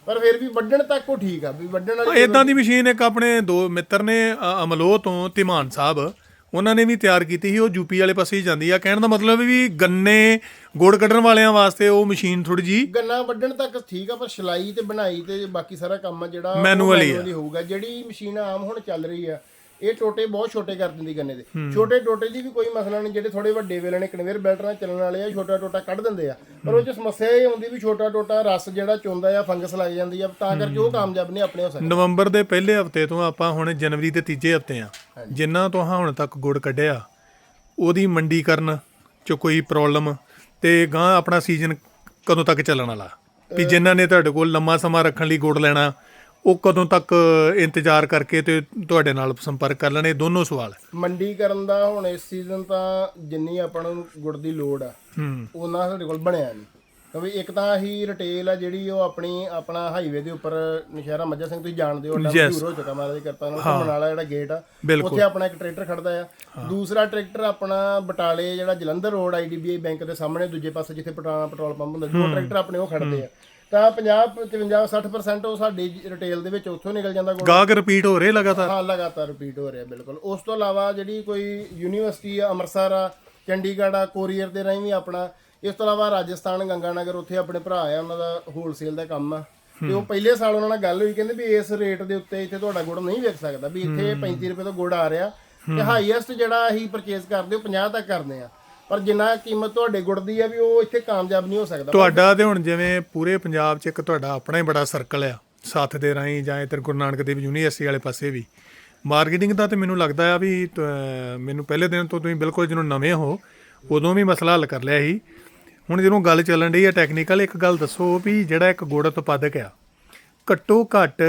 ਪਰ ਫਿਰ ਵੀ ਵੱਢਣ ਤੱਕ ਉਹ ਠੀਕ ਆ ਵੀ ਵੱਢਣ ਵਾਲੀ ਇਦਾਂ ਦੀ ਮਸ਼ੀਨ ਇੱਕ ਆਪਣੇ ਦੋ ਮਿੱਤਰ ਨੇ ਅਮਲੋਹ ਤੋਂ ਧੀਮਾਨ ਸਾਹਿਬ ਉਹਨਾਂ ਨੇ ਵੀ ਤਿਆਰ ਕੀਤੀ ਸੀ ਉਹ ਯੂਪੀ ਵਾਲੇ ਪਾਸੇ ਹੀ ਜਾਂਦੀ ਆ। ਕਹਿਣ ਦਾ ਮਤਲਬ ਵੀ ਗੰਨੇ ਗੁੜ ਕੱਢਣ ਵਾਲਿਆਂ ਵਾਸਤੇ ਉਹ ਮਸ਼ੀਨ ਥੋੜੀ ਜੀ ਗੰਨਾ ਵੱਢਣ ਤੱਕ ਠੀਕ ਆ ਪਰ ਸਿਲਾਈ ਤੇ ਬਣਾਈ ਤੇ ਬਾਕੀ ਸਾਰਾ ਕੰਮ ਜਿਹੜਾ manually ਹੋਊਗਾ। ਜਿਹੜੀ ਮਸ਼ੀਨ ਆਮ ਹੁਣ ਚੱਲ ਰਹੀ ਆ ਇਹ ਟੋਟੇ ਬਹੁਤ ਛੋਟੇ ਕਰ ਦਿੰਦੀ ਗੰਨੇ ਦੇ। ਛੋਟੇ ਟੋਟੇ ਦੀ ਵੀ ਕੋਈ ਮਸਲਾ ਨਹੀਂ ਜਿਹੜੇ ਥੋੜੇ ਵੱਡੇ ਵੇਲੇ ਨੇ ਕਨਵੇਅਰ ਬੈਲਟ ਨਾਲ ਚੱਲਣ ਵਾਲੇ ਆ ਛੋਟਾ ਟੋਟਾ ਕੱਢ ਦਿੰਦੇ ਆ। ਪਰ ਉਹ ਚ ਸਮੱਸਿਆ ਇਹ ਆਉਂਦੀ ਵੀ ਛੋਟਾ ਟੋਟਾ ਰਸ ਜਿਹੜਾ ਚੁੰਦਾ ਆ ਫੰਗਸ ਲੱਗ ਜਾਂਦੀ ਆ ਤਾਂ ਕਰਕੇ ਉਹ ਕਾਮਯਾਬ ਨਹੀਂ ਆਪਣੇ ਹੋ ਸਕਦੇ ਨਵੰਬਰ ਦੇ ਪਹਿਲੇ ਹਫ਼ਤੇ ਤੋਂ ਆਪਾਂ ਹੁਣ ਜਨਵਰੀ ਦੇ ਤੀਜੇ ਹਫ਼ਤੇ ਆ। ਜਿੰਨਾ ਤੋਂ ਹਾਂ ਹੁਣ ਤੱਕ ਗੁੜ ਕੱਢਿਆ ਉਹਦੀ ਮੰਡੀਕਰਨ ਚ ਕੋਈ ਪ੍ਰੋਬਲਮ ਤੇ ਗਾਂ ਆਪਣਾ ਸੀਜ਼ਨ ਕਦੋਂ ਤੱਕ ਚੱਲਣ ਵਾਲਾ? ਵੀ ਜਿਨ੍ਹਾਂ ਨੇ ਤੁਹਾਡੇ ਕੋਲ ਲੰਮਾ ਸਮਾਂ ਰੱਖਣ ਲਈ ਗੁੜ ਲੈਣਾ ਉਹ ਕਦੋਂ ਤੱਕ ਇੰਤਜ਼ਾਰ ਕਰਕੇ ਤੇ ਤੁਹਾਡੇ ਨਾਲ ਸੰਪਰਕ ਕਰ ਲੈਣੇ? ਦੋਨੋਂ ਸਵਾਲ ਮੰਡੀਕਰਨ ਦਾ ਹੁਣ ਇਸ ਸੀਜ਼ਨ ਤਾਂ ਜਿੰਨੀ ਆਪਾਂ ਨੂੰ ਗੁੜ ਦੀ ਲੋੜ ਆ ਹੂੰ। ਉਹਨਾਂ ਸਾਡੇ ਕੋਲ ਬਣਿਆ ਨਹੀਂ ਕਿਉਂਕਿ ਇੱਕ ਤਾਂ ਹੀ ਰਿਟੇਲ ਆ ਜਿਹੜੀ ਉਹ ਆਪਣੀ ਆਪਣਾ ਹਾਈਵੇ ਦੇ ਉੱਪਰ ਨਸ਼ਹਿਰਾ ਮੱਜਾ ਸਿੰਘ ਤੁਸੀਂ ਜਾਣਦੇ ਹੋ ਅੱਡਾ ਮਸ਼ਹੂਰ ਹੋ ਚੁੱਕਾ ਮਹਾਰਾਜ ਦੀ ਕਿਰਪਾ ਨਾਲ ਘੁੰਮਣ ਵਾਲਾ ਜਿਹੜਾ ਗੇਟ ਆ। ਉੱਥੇ ਆਪਣਾ ਇੱਕ ਟਰੈਕਟਰ ਖੜਦਾ ਆ। ਦੂਸਰਾ ਟਰੈਕਟਰ ਆਪਣਾ ਬਟਾਲੇ ਜਿਹੜਾ ਜਲੰਧਰ ਰੋਡ ਆਈਡੀਬੀਆਈ ਬੈਂਕ ਦੇ ਸਾਹਮਣੇ ਦੂਜੇ ਪਾਸੇ ਜਿੱਥੇ ਪਟਾ- ਪੈਟਰੋਲ ਪੰਪ ਹੁੰਦਾ ਦੋ ਟਰੈਕਟਰ ਆਪਣੇ ਉਹ ਖੜਦੇ ਆ। ਤਾਂ 50 55 60% ਉਹ ਸਾਡੀ ਰਿਟੇਲ ਦੇ ਵਿੱਚ ਉੱਥੋਂ ਨਿਕਲ ਜਾਂਦਾ ਗੁੜ ਗਾਹਕ ਰਿਪੀਟ ਹੋ ਰਹੇ ਲਗਾਤਾਰ? ਹਾਂ ਲਗਾਤਾਰ ਰਿਪੀਟ ਹੋ ਰਿਹਾ ਬਿਲਕੁਲ। ਉਸ ਤੋਂ ਇਲਾਵਾ ਜਿਹੜੀ ਕੋਈ ਯੂਨੀਵਰਸਿਟੀ ਆ ਅੰਮ੍ਰਿਤਸਰ ਆ ਚੰਡੀਗੜ੍ਹ ਆ ਕੋਰੀਅਰ ਦੇ ਰਾਹੀਂ ਵੀ ਆਪਣਾ ਇਸ ਤੋਂ ਇਲਾਵਾ ਰਾਜਸਥਾਨ ਗੰਗਾਨਗਰ ਉੱਥੇ ਆਪਣੇ ਭਰਾ ਆ ਉਹਨਾਂ ਦਾ ਹੋਲਸੇਲ ਦਾ ਕੰਮ ਆ। ਤੇ ਉਹ ਪਹਿਲੇ ਸਾਲ ਉਹਨਾਂ ਨਾਲ ਗੱਲ ਹੋਈ ਕਹਿੰਦੇ ਵੀ ਇਸ ਰੇਟ ਦੇ ਉੱਤੇ ਇੱਥੇ ਤੁਹਾਡਾ ਗੁੜ ਨਹੀਂ ਵਿਕ ਸਕਦਾ ਵੀ ਇੱਥੇ 35 ਰੁਪਏ ਤੋਂ ਗੁੜ ਆ ਰਿਹਾ। ਤੇ ਹਾਈਐਸਟ ਜਿਹੜਾ ਅਸੀਂ ਪਰਚੇਸ ਕਰਦੇ ਉਹ 50 ਤੱਕ ਕਰਦੇ ਆ। ਪਰ ਜਿੰਨਾ ਕੀਮਤ ਤੁਹਾਡੇ ਗੁੜ ਦੀ ਆ ਵੀ ਉਹ ਇੱਥੇ ਕਾਮਯਾਬ ਨਹੀਂ ਹੋ ਸਕਦਾ। ਤੁਹਾਡਾ ਤੇ ਹੁਣ ਜਿਵੇਂ ਪੂਰੇ ਪੰਜਾਬ 'ਚ ਇੱਕ ਤੁਹਾਡਾ ਆਪਣਾ ਹੀ ਬੜਾ ਸਰਕਲ ਆ, ਸਾਥ ਦੇ ਰਾਹੀਂ ਜਾਂ ਇੱਧਰ ਗੁਰੂ ਨਾਨਕ ਦੇਵ ਯੂਨੀਵਰਸਿਟੀ ਵਾਲੇ ਪਾਸੇ ਵੀ। ਮਾਰਕੀਟਿੰਗ ਦਾ ਤੇ ਮੈਨੂੰ ਲੱਗਦਾ ਆ ਵੀ ਤ- ਮੈਨੂੰ ਪਹਿਲੇ ਦਿਨ ਤੋਂ ਤੁਸੀਂ ਬਿਲਕੁਲ ਜਿਹਨੂੰ ਨਵੇਂ ਹੋ, ਉਦੋਂ ਵੀ ਮਸਲਾ ਹੱਲ ਕਰ ਲਿਆ ਸੀ। ਹੁਣ ਜਦੋਂ ਗੱਲ ਚੱਲਣ ਡਈ ਆ ਟੈਕਨੀਕਲ ਇੱਕ ਗੱਲ ਦੱਸੋ ਵੀ ਜਿਹੜਾ ਇੱਕ ਗੁੜ ਉਤਪਾਦਕ ਆ, ਘੱਟੋ ਘੱਟ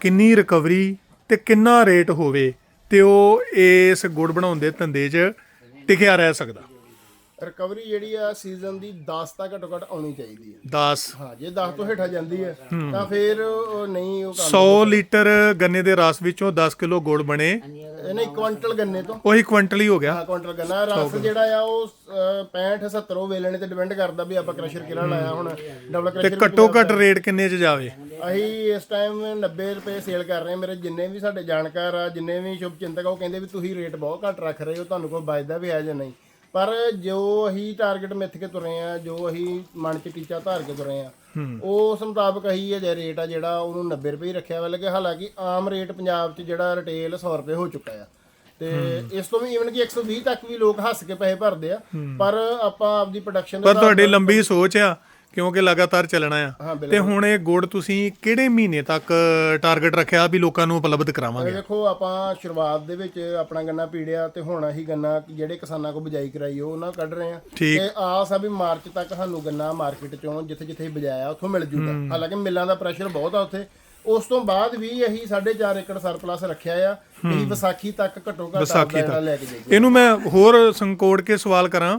ਕਿੰਨੀ ਰਿਕਵਰੀ ਤੇ ਕਿੰਨਾ ਰੇਟ ਹੋਵੇ ਤੇ ਉਹ ਇਸ ਗੁੜ ਬਣਾਉਣ ਦੇ ਧੰਦੇ 'ਚ ਟਿਕਿਆ ਰਹਿ ਸਕਦਾ। ਰਿਕਵਰੀ ਜਿਹੜੀ ਆ ਸੀਜ਼ਨ ਦੀ 10 ਤੱਕ ਘੱਟੋ ਘੱਟ ਆਉਣੀ ਚਾਹੀਦੀ ਹੈ 10 ਹਾਂ ਜੇ 10 ਤੋਂ ਹੇਠਾਂ ਜਾਂਦੀ ਹੈ। ਤਾਂ ਫਿਰ ਉਹ ਨਹੀਂ ਉਹ ਕੰਮ 100 ਲੀਟਰ ਗੰਨੇ ਦੇ ਰਸ ਵਿੱਚੋਂ 10 ਕਿਲੋ ਗੁੜ ਬਣੇ। ਇਹ ਨਹੀਂ ਕੁਆਂਟਲ ਗੰਨੇ ਤੋਂ। ਉਹੀ ਕੁਇੰਟਲ ਹੀ ਹੋ ਗਿਆ। ਹਾਂ ਕੁਆਂਟਲ ਗੰਨਾ। ਰਸ ਜਿਹੜਾ ਆ ਉਹ ਅਹ, 65 70 ਉਹ ਵੇਲਣੇ ਤੇ ਡਿਪੈਂਡ ਕਰਦਾ ਵੀ ਆਪਾਂ ਕ੍ਰਸ਼ਰ ਕਿਹੜਾ ਲਾਇਆ ਹੁਣ। ਡਬਲ ਤੇ ਕ੍ਰਸ਼ਰ ਘੱਟੋ ਘੱਟ ਰੇਟ ਕਿੰਨੇ 'ਚ ਜਾਵੇ? ਅਸੀਂ ਇਸ ਟਾਈਮ 90 ਰੁਪਏ ਸੇਲ ਕਰ ਰਹੇ ਹਾਂ। ਮੇਰੇ ਜਿੰਨੇ ਵੀ ਸਾਡੇ ਜਾਣਕਾਰ ਆ ਜਿੰਨੇ ਵੀ ਸ਼ੁਭ ਚਿੰਤਕ ਆ ਉਹ ਕਹਿੰਦੇ ਵੀ ਤੁਸੀਂ ਰੇਟ ਬਹੁਤ ਘੱਟ ਰੱਖ ਰਹੇ ਹੋ। ਤੁਹਾਨੂੰ ਕੋਈ ਬਚਦਾ ਵੀ ਹੈ ਜਾਂ ਨਹੀਂ। ਪਰ ਜੋ ਅਸੀਂ ਟਾਰਗੇਟ ਮਿੱਥ ਕੇ ਤੁਰੇ ਆ ਜੋ ਅਸੀਂ ਮਨ 'ਚ ਟੀਚਾ ਧਾਰ ਕੇ ਤੁਰੇ ਆ ਉਸ ਮੁਤਾਬਕ ਅਸੀਂ ਇਹ ਜਿਹੜਾ ਰੇਟ ਆ ਜਿਹੜਾ ਉਹਨੂੰ 90 ਰੁਪਏ ਹੀ ਰੱਖਿਆ ਵਾ। ਲੱਗੇ ਹਾਲਾਂਕਿ ਆਮ ਰੇਟ ਪੰਜਾਬ 'ਚ ਜਿਹੜਾ ਰਿਟੇਲ 100 ਰੁਪਏ ਹੋ ਚੁੱਕਾ ਆ। ਤੇ ਇਸ ਤੋਂ ਵੀ ਈਵਨ ਕਿ 120 ਤੱਕ ਵੀ ਲੋਕ ਹੱਸ ਕੇ ਪੈਸੇ ਭਰਦੇ ਆ। ਪਰ ਆਪਾਂ ਆਪਦੀ ਪ੍ਰੋਡਕਸ਼ਨ ਪਰ ਤੁਹਾਡੀ ਲੰਬੀ ਸੋਚ ਆ। ਕਿਉਂਕਿ ਲਗਾਤਾਰ ਚੱਲਣਾ ਆ। ਤੇ ਹੁਣ ਇਹ ਗੁੜ ਤੁਸੀਂ ਕਿਹੜੇ ਮਹੀਨੇ ਤੱਕ ਟਾਰਗੇਟ ਰੱਖਿਆ ਵੀ ਲੋਕਾਂ ਨੂੰ ਉਪਲਬਧ ਕਰਾਵਾਂਗੇ? ਦੇਖੋ ਆਪਾਂ ਸ਼ੁਰੂਆਤ ਦੇ ਵਿੱਚ ਆਪਣਾ ਗੰਨਾ ਪੀੜਿਆ ਤੇ ਹੁਣ ਅਸੀਂ ਗੰਨਾ ਜਿਹੜੇ ਕਿਸਾਨਾਂ ਕੋ ਬਿਜਾਈ ਕਰਾਈ ਉਹ ਉਹਨਾਂ ਕੱਢ ਰਹੇ ਆ। ਤੇ ਆਸ ਆ ਵੀ ਮਾਰਚ ਤੱਕ ਸਾਨੂੰ ਗੰਨਾ ਮਾਰਕੀਟ ਚੋਂ ਜਿੱਥੇ ਜਿੱਥੇ ਬਜਾਇਆ ਉੱਥੋਂ ਮਿਲ ਜੂਗਾ। ਹਾਲਾਂਕਿ ਮਿੱਲਾਂ ਦਾ ਪ੍ਰੈਸ਼ਰ ਬਹੁਤ ਆ ਉੱਥੇ। ਉਸ ਤੋਂ ਬਾਅਦ ਵੀ ਅਸੀਂ 4.5 ਏਕੜ ਸਰਪਲਸ ਰੱਖਿਆ ਆ। ਅਸੀਂ ਵਿਸਾਖੀ ਤੱਕ ਘੱਟੋ ਘੱਟ ਲੈ ਕੇ ਜਾਈਏ। ਇਹਨੂੰ ਮੈਂ ਹੋਰ ਸੰਕੋੜ ਕੇ ਸਵਾਲ ਕਰਾਂ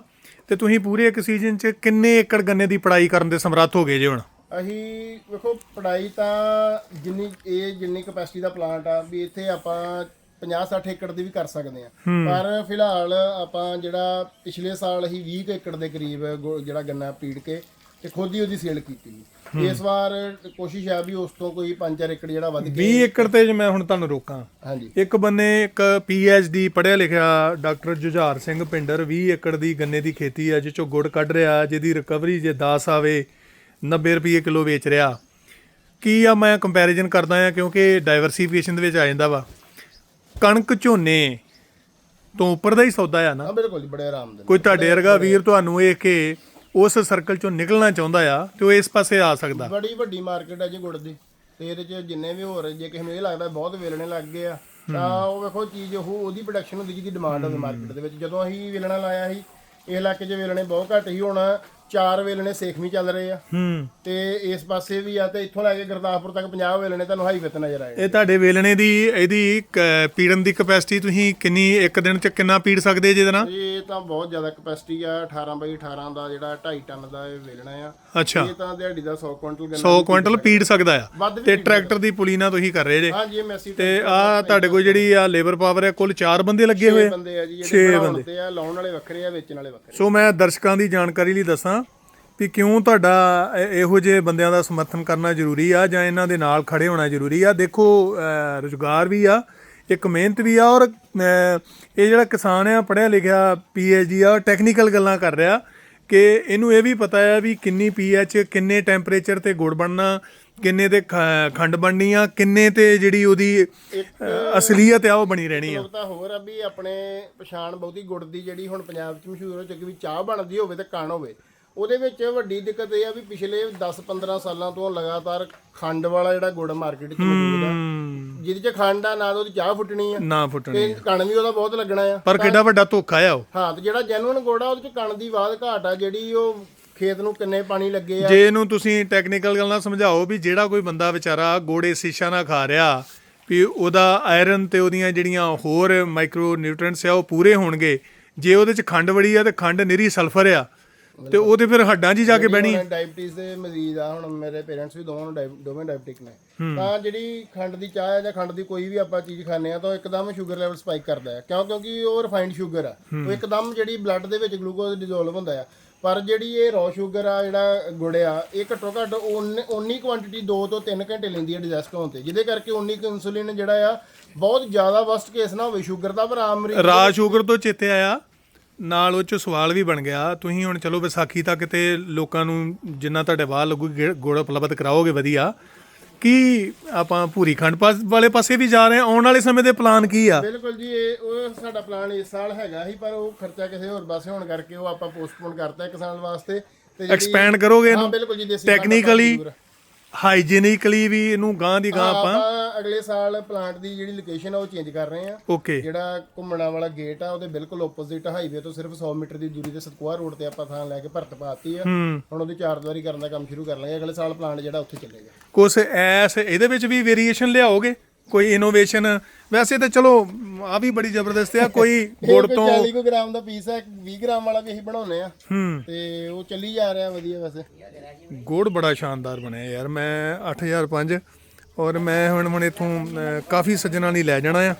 ਤੇ ਤੁਸੀਂ ਪੂਰੇ ਇੱਕ ਸੀਜ਼ਨ 'ਚ ਕਿੰਨੇ ਏਕੜ ਗੰਨੇ ਦੀ ਪੜਾਈ ਕਰਨ ਦੇ ਸਮਰੱਥ ਹੋ ਗਏ ਜੇ ਹੁਣ? ਅਸੀਂ ਵੇਖੋ ਪੜਾਈ ਤਾਂ ਜਿੰਨੀ ਇਹ ਜਿੰਨੀ ਕਪੈਸਿਟੀ ਦਾ ਪਲਾਂਟ ਆ ਵੀ ਇੱਥੇ ਆਪਾਂ 50 60 ਏਕੜ ਦੀ ਵੀ ਕਰ ਸਕਦੇ ਆ। ਪਰ ਫਿਲਹਾਲ ਆਪਾਂ ਜਿਹੜਾ ਪਿਛਲੇ ਸਾਲ ਅਸੀਂ 20 ਕੁ ਏਕੜ ਦੇ ਕਰੀਬ ਗੋ- ਜਿਹੜਾ ਗੰਨਾ ਪੀੜ ਕੇ ਤੇ ਖੁਦ ਹੀ ਉਹਦੀ ਸੇਲ ਕੀਤੀ। ਸੀ। ਇਸ ਵਾਰ ਕੋਸ਼ਿਸ਼ ਆ ਵੀ ਉਸ ਤੋਂ ਕੋਈ 5-4 ਏਕੜ ਜਿਹੜਾ ਵੱਧ ਕੇ 20 ਏਕੜ ਤੇ ਜੇ ਮੈਂ ਹੁਣ ਤੁਹਾਨੂੰ ਰੋਕਾਂ। ਹਾਂਜੀ। ਇੱਕ ਬੰਨੇ ਇੱਕ ਡੀ ਪੜ੍ਹਿਆ ਲਿਖਿਆ ਡਾਕਟਰ ਜੁਝਾਰ ਸਿੰਘ ਪਿੰਡਰ 20 ਏਕੜ ਦੀ ਗੰਨੇ ਦੀ ਖੇਤੀ ਹੈ ਜਿਸ ਚੋਂ ਗੁੜ ਕੱਢ ਰਿਹਾ ਜਿਹਦੀ ਰਿਕਵਰੀ ਜੇ 10 ਆਵੇ 90 ਰੁਪਏ ਕਿਲੋ ਵੇਚ ਰਿਹਾ। ਕੀ ਆ ਮੈਂ ਕੰਪੈਰੀਜ਼ਨ ਕਰਦਾ ਆ ਕਿਉਂਕਿ ਡਾਈਵਰਸੀਫਿਕੇਸ਼ਨ ਦੇ ਵਿੱਚ ਆ ਜਾਂਦਾ ਵਾ। ਕਣਕ ਝੋਨੇ ਤੋਂ ਉੱਪਰ ਦਾ ਹੀ ਸੌਦਾ ਆ ਨਾ। ਬਿਲਕੁਲ ਬੜੇ ਆਰਾਮ ਦੇ। ਕੋਈ ਤੁਹਾਡੇ ਵਰਗਾ ਵੀਰ ਤੁਹਾਨੂੰ ਇਹ ਕਿ ਉਸ ਸਰਕਲ ਚੋਂ ਨਿਕਲਣਾ ਚਾਹੁੰਦਾ ਆ ਤੇ ਉਹ ਇਸ ਪਾਸੇ ਆ ਸਕਦਾ। ਬੜੀ ਵੱਡੀ ਮਾਰਕੀਟ ਹੈ ਜੀ ਗੁੜ ਦੀ ਤੇ ਇਹਦੇ ਚ ਜਿੰਨੇ ਵੀ ਹੋਰ ਜੇ ਕਿਸੇ ਨੂੰ ਇਹ ਲੱਗਦਾ ਬਹੁਤ ਵੇਲਣੇ ਲੱਗ ਗਏ ਆ ਤਾਂ ਉਹ ਵੇਖੋ ਚੀਜ਼ ਉਹ ਉਹਦੀ ਪ੍ਰੋਡਕਸ਼ਨ ਹੁੰਦੀ ਜਿਹਦੀ ਡਿਮਾਂਡ ਹੋਵੇ ਮਾਰਕੀਟ ਦੇ ਵਿੱਚ। ਜਦੋਂ ਅਸੀਂ ਵੇਲਣਾ ਲਾਇਆ ਸੀ ਇਹ ਇਲਾਕੇ 'ਚ ਵੇਲਣੇ ਬਹੁਤ ਘੱਟ ਸੀ ਹੁਣ ਚਾਰ ਵੇਲਣੇ ਸੇਖਵੀਂ ਚੱਲ ਰਹੇ ਆ। ਹੂੰ। ਤੇ ਇਸ ਪਾਸੇ ਵੀ ਆ ਤੇ ਇੱਥੋਂ ਲੈ ਕੇ ਗੁਰਦਾਸਪੁਰ ਤੱਕ 50 ਵੇਲਣੇ ਤੁਹਾਨੂੰ ਹਾਈਵੇ ਤੇ ਨਜ਼ਰ ਆਏ ਇਹ ਤੁਹਾਡੇ ਵੇਲਣੇ ਦੀ ਇਹਦੀ ਕ- ਪੀੜਨ ਦੀ ਕਪੈਸਿਟੀ ਤੁਸੀਂ ਕਿੰਨੀ ਇੱਕ ਦਿਨ ਚ ਕਿੰਨਾ ਪੀੜ ਸਕਦੇ ਜੇ ਨਾਲ? ਇਹ ਤਾਂ ਬਹੁਤ ਜ਼ਿਆਦਾ ਕਪੈਸਿਟੀ ਆ 18 ਬਾਈ 18 ਦਾ ਜਿਹੜਾ 2.5 ਟਨ ਦਾ ਇਹ ਵੇਲਣਾ ਆ। ਅੱਛਾ। ਇਹ ਤਾਂ ਦਿਹਾੜੀ ਦਾ 100 ਕੁਇੰਟਲ ਗੰਨਾ 100 ਕੁਇੰਟਲ ਪੀੜ ਸਕਦਾ ਆ। ਵੱਧ ਵੀ ਤੇ ਟਰੈਕਟਰ ਦੀ ਪੁਲੀ ਨਾਲ ਤੁਸੀਂ ਕਰ ਰਹੇ ਜੇ। ਹਾਂਜੀ ਇਹ ਮੈਸੀ ਤੇ ਆ ਤੁਹਾਡੇ ਕੋਲ ਜਿਹੜੀ ਆ। ਲੇਬਰ ਪਾਵਰ ਹੈ ਕੁੱਲ 4 ਬੰਦੇ ਲੱਗੇ ਹੋਏ ਆ? ਬੰਦੇ ਆ ਜੀ ਜਿਹੜੇ ਬਣਾਉਣ ਤੇ ਆ ਲਾਉਣ ਵਾਲੇ ਵੱਖਰੇ ਆ ਵੇਚਣ ਵਾਲੇ ਵੱਖਰੇ ਸੋ ਮੈਂ ਦਰਸ਼ਕਾਂ ਦੀ ਜਾਣਕਾਰੀ ਲਈ ਦੱਸਾਂ ਵੀ ਕਿਉਂ ਤੁਹਾਡਾ ਇਹ- ਜਿਹੇ ਬੰਦਿਆਂ ਦਾ ਸਮਰਥਨ ਕਰਨਾ ਜ਼ਰੂਰੀ ਆ ਜਾਂ ਇਹਨਾਂ ਦੇ ਨਾਲ ਖੜੇ ਹੋਣਾ ਜ਼ਰੂਰੀ ਆ? ਦੇਖੋ ਰੁਜ਼ਗਾਰ ਵੀ ਆ ਇੱਕ ਮਿਹਨਤ ਵੀ ਆ ਔਰ ਇਹ ਜਿਹੜਾ ਕਿਸਾਨ ਆ ਪੜ੍ਹਿਆ ਲਿਖਿਆ ਪੀਐਚਡੀ ਆ ਟੈਕਨੀਕਲ ਗੱਲਾਂ ਕਰ ਰਿਹਾ ਕਿ ਇਹਨੂੰ ਇਹ ਵੀ ਪਤਾ ਆ ਵੀ ਕਿੰਨੀ ਪੀਐਚ ਕਿੰਨੇ ਟੈਂਪਰੇਚਰ ਤੇ ਗੁੜ ਬਣਨਾ ਕਿੰਨੇ ਤੇ ਖੰਡ ਬਣਨੀ ਆ ਕਿੰਨੇ ਤੇ ਜਿਹੜੀ ਉਹਦੀ ਅਸਲੀਅਤ ਆ ਉਹ ਬਣੀ ਰਹਿਣੀ ਆ। ਤਾਂ ਹੋਰ ਆ ਵੀ ਆਪਣੇ ਪਛਾਣ ਬਹੁਤੀ ਗੁੜ ਦੀ ਜਿਹੜੀ ਹੁਣ ਪੰਜਾਬ 'ਚ ਮਸ਼ਹੂਰ ਹੋ ਚੁੱਕੀ ਵੀ ਚਾਹ ਬਣਦੀ ਹੋਵੇ ਤੇ ਕਣ ਹੋਵੇ ਉਹਦੇ ਵਿੱਚ ਵੱਡੀ ਦਿੱਕਤ ਇਹ ਆ ਵੀ ਪਿਛਲੇ 10-15 ਸਾਲਾਂ ਤੋਂ ਲਗਾਤਾਰ ਖੰਡ ਵਾਲਾ ਜਿਹੜਾ ਗੁੜ ਮਾਰਕੀਟ 'ਚ ਮੌਜੂਦ ਆ ਜਿਹਦੇ 'ਚ ਖੰਡ ਆ ਨਾ ਤਾਂ ਉਹਦੀ ਚਾਹ ਫੁੱਟਣੀ ਆ। ਨਾ ਫੁੱਟਣੀ ਤੇ ਕਣ ਵੀ ਉਹਦਾ ਬਹੁਤ ਲੱਗਣਾ ਆ। ਪਰ ਕਿੱਡਾ ਵੱਡਾ ਧੋਖਾ ਆ ਉਹ। ਹਾਂ ਤੇ ਜਿਹੜਾ ਜੈਨੂਨ ਗੁੜ ਆ ਉਹਦੇ 'ਚ ਕਣ ਦੀ ਬਾਦ ਘਾਟ ਆ ਜਿਹੜੀ ਉਹ ਖੇਤ ਨੂੰ ਕਿੰਨੇ ਪਾਣੀ ਲੱਗੇ ਆ। ਜੇ ਇਹਨੂੰ ਤੁਸੀਂ ਟੈਕਨੀਕਲ ਗੱਲਾਂ ਸਮਝਾਓ ਵੀ ਜਿਹੜਾ ਕੋਈ ਬੰਦਾ ਵਿਚਾਰਾ ਗੋੜੇ ਸੀਸ਼ਾ ਨਾ ਖਾ ਰਿਹਾ ਵੀ ਉਹਦਾ ਆਇਰਨ ਤੇ ਉਹਦੀਆਂ ਜਿਹੜੀਆਂ ਹੋਰ ਮਾਈਕਰੋ ਨਿਊਟ੍ਰੀਐਂਟਸ ਆ ਉਹ ਪੂਰੇ ਹੋਣਗੇ। ਜੇ ਉਹਦੇ ਚ ਖੰਡ ਵੜੀ ਆ ਤੇ ਖੰਡ ਨਿਰੀ ਸਲਫਰ ਆ ਤੇ ਉਹ ਤੇ ਫਿਰ ਹੱਡਾਂ 'ਚ ਹੀ ਜਾ ਕੇ ਬਹਿਣੀ। ਹੁਣ ਡਾਇਬਟੀਜ਼ ਦੇ ਮਰੀਜ਼ ਆ ਹੁਣ ਮੇਰੇ ਪੇਰੈਂਟਸ ਵੀ ਦੋਵਾਂ ਨੂੰ ਡਾਇਬ- ਦੋਵੇਂ ਡਾਇਬਟਿਕ ਨੇ। ਤਾਂ ਜਿਹੜੀ ਖੰਡ ਦੀ ਚਾਹ ਹੈ ਜਾਂ ਖੰਡ ਦੀ ਕੋਈ ਵੀ ਆਪਾਂ ਚੀਜ਼ ਖਾਂਦੇ ਆ ਤਾਂ ਉਹ ਇੱਕਦਮ ਸ਼ੂਗਰ ਲੈਵਲ ਸਪਾਈਕ ਕਰਦਾ ਹੈ ਕਿਉਂ? ਕਿਉਂਕਿ ਉਹ ਰਿਫਾਈਨਡ ਸ਼ੂਗਰ ਆ। ਉਹ ਇੱਕਦਮ ਜਿਹੜੀ ਬਲੱਡ ਦੇ ਵਿੱਚ ਗਲੂਕੋਜ਼ ਡਿਸੋਲਵ ਹੁੰਦਾ ਆ। ਪਰ ਜਿਹੜੀ ਇਹ ਰੋ ਸ਼ੂਗਰ ਆ ਜਿਹੜਾ ਗੁੜ ਆ ਇਹ ਘੱਟੋ ਘੱਟ ਉਨ- ਉਨੀ ਕੁਆਂਟੀਟੀ 2 ਤੋਂ 3 ਘੰਟੇ ਲੈਂਦੀ ਹੈ ਡਿਜੈਸਟ ਹੋਣ ਤੇ। ਜਿਹਦੇ ਕਰਕੇ ਉਨੀ ਕੁ ਇਨਸੂਲਿਨ ਜਿਹੜਾ ਆ ਬਹੁਤ ਜ਼ਿਆਦਾ ਵਸਟ ਕੇਸ ਨਾ ਹੋਵੇ ਸ਼ੂਗਰ ਦਾ ਪਰ ਆਮ ਮਰੀਜ਼ ਰਾਜ ਸ਼ੂਗਰ ਤੋਂ ਚੇਤੇ ਆਇਆ। ਨਾਲ ਉਹ ਚ ਸਵਾਲ ਵੀ ਬਣ ਗਿਆ। ਤੁਸੀਂ ਹੁਣ ਚਲੋ ਵਿਸਾਖੀ ਤੱਕ ਤੇ ਲੋਕਾਂ ਨੂੰ ਜਿੰਨਾ ਤੁਹਾਡੇ ਬਾਹਰ ਲੱਗੂ ਗੁੜ ਉਪਲਬਧ ਕਰਾਓਗੇ ਵਧੀਆ। ਕੀ ਆਪਾਂ ਭੂਰੀ ਖੰਡ ਪਾਸ ਵਾਲੇ ਪਾਸੇ ਵੀ ਜਾ ਰਹੇ ਹਾਂ? ਆਉਣ ਵਾਲੇ ਸਮੇਂ ਦੇ ਪਲਾਨ ਕੀ ਆ? ਬਿਲਕੁਲ ਜੀ ਇਹ ਉਹ ਸਾਡਾ ਪਲਾਨ ਇਸ ਸਾਲ ਹੈਗਾ ਸੀ ਪਰ ਉਹ ਖਰਚਾ ਕਿਸੇ ਹੋਰ ਪਾਸੇ ਹੋਣ ਕਰਕੇ ਉਹ ਆਪਾਂ ਪੋਸਟਪੋਨ ਕਰਤਾ ਇੱਕ ਸਾਲ ਵਾਸਤੇ। ਐਕਸਪੈਂਡ ਕਰੋਗੇ ਹਾਂ ਇਹਨੂੰ? ਬਿਲਕੁਲ ਜੀ ਟੈਕਨੀਕਲੀ। ਹਾਈਜੀਨਿਕਲੀ ਵੀ ਇਹਨੂੰ ਗਾਂ ਦੀ ਗਾਂ ਆਪਾਂ ਆਪਾਂ ਅਗਲੇ ਸਾਲ ਪਲਾਂਟ ਦੀ ਜਿਹੜੀ ਲੋਕੇਸ਼ਨ ਆ ਉਹ ਚੇਂਜ ਕਰ ਰਹੇ ਆ। ਓਕੇ ਜਿਹੜਾ ਘੁੰਮਣਾ ਵਾਲਾ ਗੇਟ ਆ ਉਹਦੇ ਬਿਲਕੁਲ ਆਪੋਜ਼ਿਟ ਹਾਈਵੇ ਤੋਂ ਸਿਰਫ 100 ਮੀਟਰ ਦੀ ਦੂਰੀ ਤੇ ਸਤਕੂਆ ਰੋਡ ਤੇ ਆਪਾਂ ਥਾਂ ਲੈ ਕੇ ਭਰਤ ਪਾਤੀ ਆ। ਹੂੰ। ਹੁਣ ਉਹਦੀ ਚਾਰ ਦੀਵਾਰੀ ਕਰਨ ਦਾ ਕੰਮ ਸ਼ੁਰੂ ਕਰ ਲਾਂਗੇ ਅਗਲੇ ਸਾਲ ਪਲਾਂਟ ਜਿਹੜਾ ਉੱਥੇ ਚੱਲੇਗਾ। ਕੁਛ ਐਸ ਇਹਦੇ ਵਿੱਚ ਵੀ ਵੇਰੀਏਸ਼ਨ ਲਿਆਓਗੇ? ਕੋਈ ਇਨੋਵੇਸ਼ਨ ਵੈਸੇ ਤਾਂ ਚਲੋ ਆ ਵੀ ਬੜੀ ਜ਼ਬਰਦਸਤ ਆ ਕੋਈ ਗੁੜ ਤੋਂ 40 ਕੁ ਗ੍ਰਾਮ ਦਾ ਪੀਸ ਹੈ 20 ਗ੍ਰਾਮ ਵਾਲਾ ਵੀ ਅਸੀਂ ਬਣਾਉਨੇ ਆ। ਹੂੰ। ਤੇ ਉਹ ਚੱਲੀ ਜਾ ਰਿਹਾ ਵਧੀਆ ਵੈਸੇ। ਗੁੜ ਬੜਾ ਸ਼ਾਨਦਾਰ ਬਣਿਆ ਯਾਰ ਮੈਂ 8005 ਔਰ ਮੈਂ ਹੁਣ ਹੁਣ ਇਥੋਂ ਕਾਫੀ ਸੱਜਣਾ ਨਹੀਂ ਲੈ ਜਾਣਾ ਆ।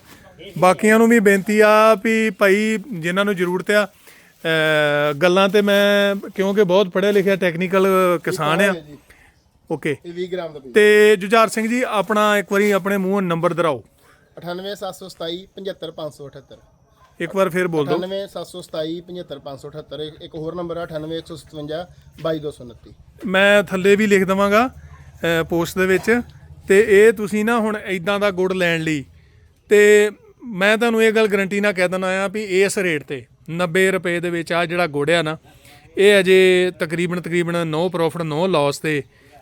ਬਾਕੀਆਂ ਨੂੰ ਵੀ ਬੇਨਤੀ ਆ ਵੀ ਭਾਈ ਜਿਨ੍ਹਾਂ ਨੂੰ ਜ਼ਰੂਰਤ ਆ ਗੱਲਾਂ ਤੇ ਮੈਂ ਕਿਉਂਕਿ ਬਹੁਤ ਪੜ੍ਹਿਆ ਲਿਖਿਆ ਟੈਕਨੀਕਲ ਕਿਸਾਨ ਆ ਓਕੇ। ਇਹ 20 ਗ੍ਰਾਮ ਦਾ ਪੀਸ। ਤੇ ਜੁਝਾਰ ਸਿੰਘ ਜੀ ਆਪਣਾ ਇੱਕ ਵਾਰੀ ਆਪਣੇ ਮੂੰਹ ਨੰਬਰ ਦਰਾਓ। 98727 75578 ਇੱਕ ਵਾਰ ਫੇਰ ਬੋਲ ਦਿਓ। 98727 75578 ਇੱਕ ਹੋਰ ਨੰਬਰ ਆ 98157 22229 ਮੈਂ ਥੱਲੇ ਵੀ ਲਿਖ ਦਵਾਂਗਾ ਪੋਸਟ ਦੇ ਵਿੱਚ। ਤੇ ਇਹ ਤੁਸੀਂ ਨਾ ਹੁਣ ਇਦਾਂ ਦਾ ਗੁੜ ਲੈਣ ਲਈ। ਤੇ ਮੈਂ ਤੁਹਾਨੂੰ ਇਹ ਗੱਲ ਗਰੰਟੀ ਨਾਲ ਕਹਿ ਦਿੰਦਾ ਆ ਵੀ ਇਸ ਰੇਟ ਤੇ 90 ਰੁਪਏ ਦੇ ਵਿੱਚ ਆ ਜਿਹੜਾ ਗੁੜ ਆ ਨਾ ਇਹ ਅਜੇ ਤਕਰੀਬਨ ਤਕਰੀਬਨ ਨੋ ਪ੍ਰੋਫਿਟ ਨੋ ਲਾਸ ਤੇ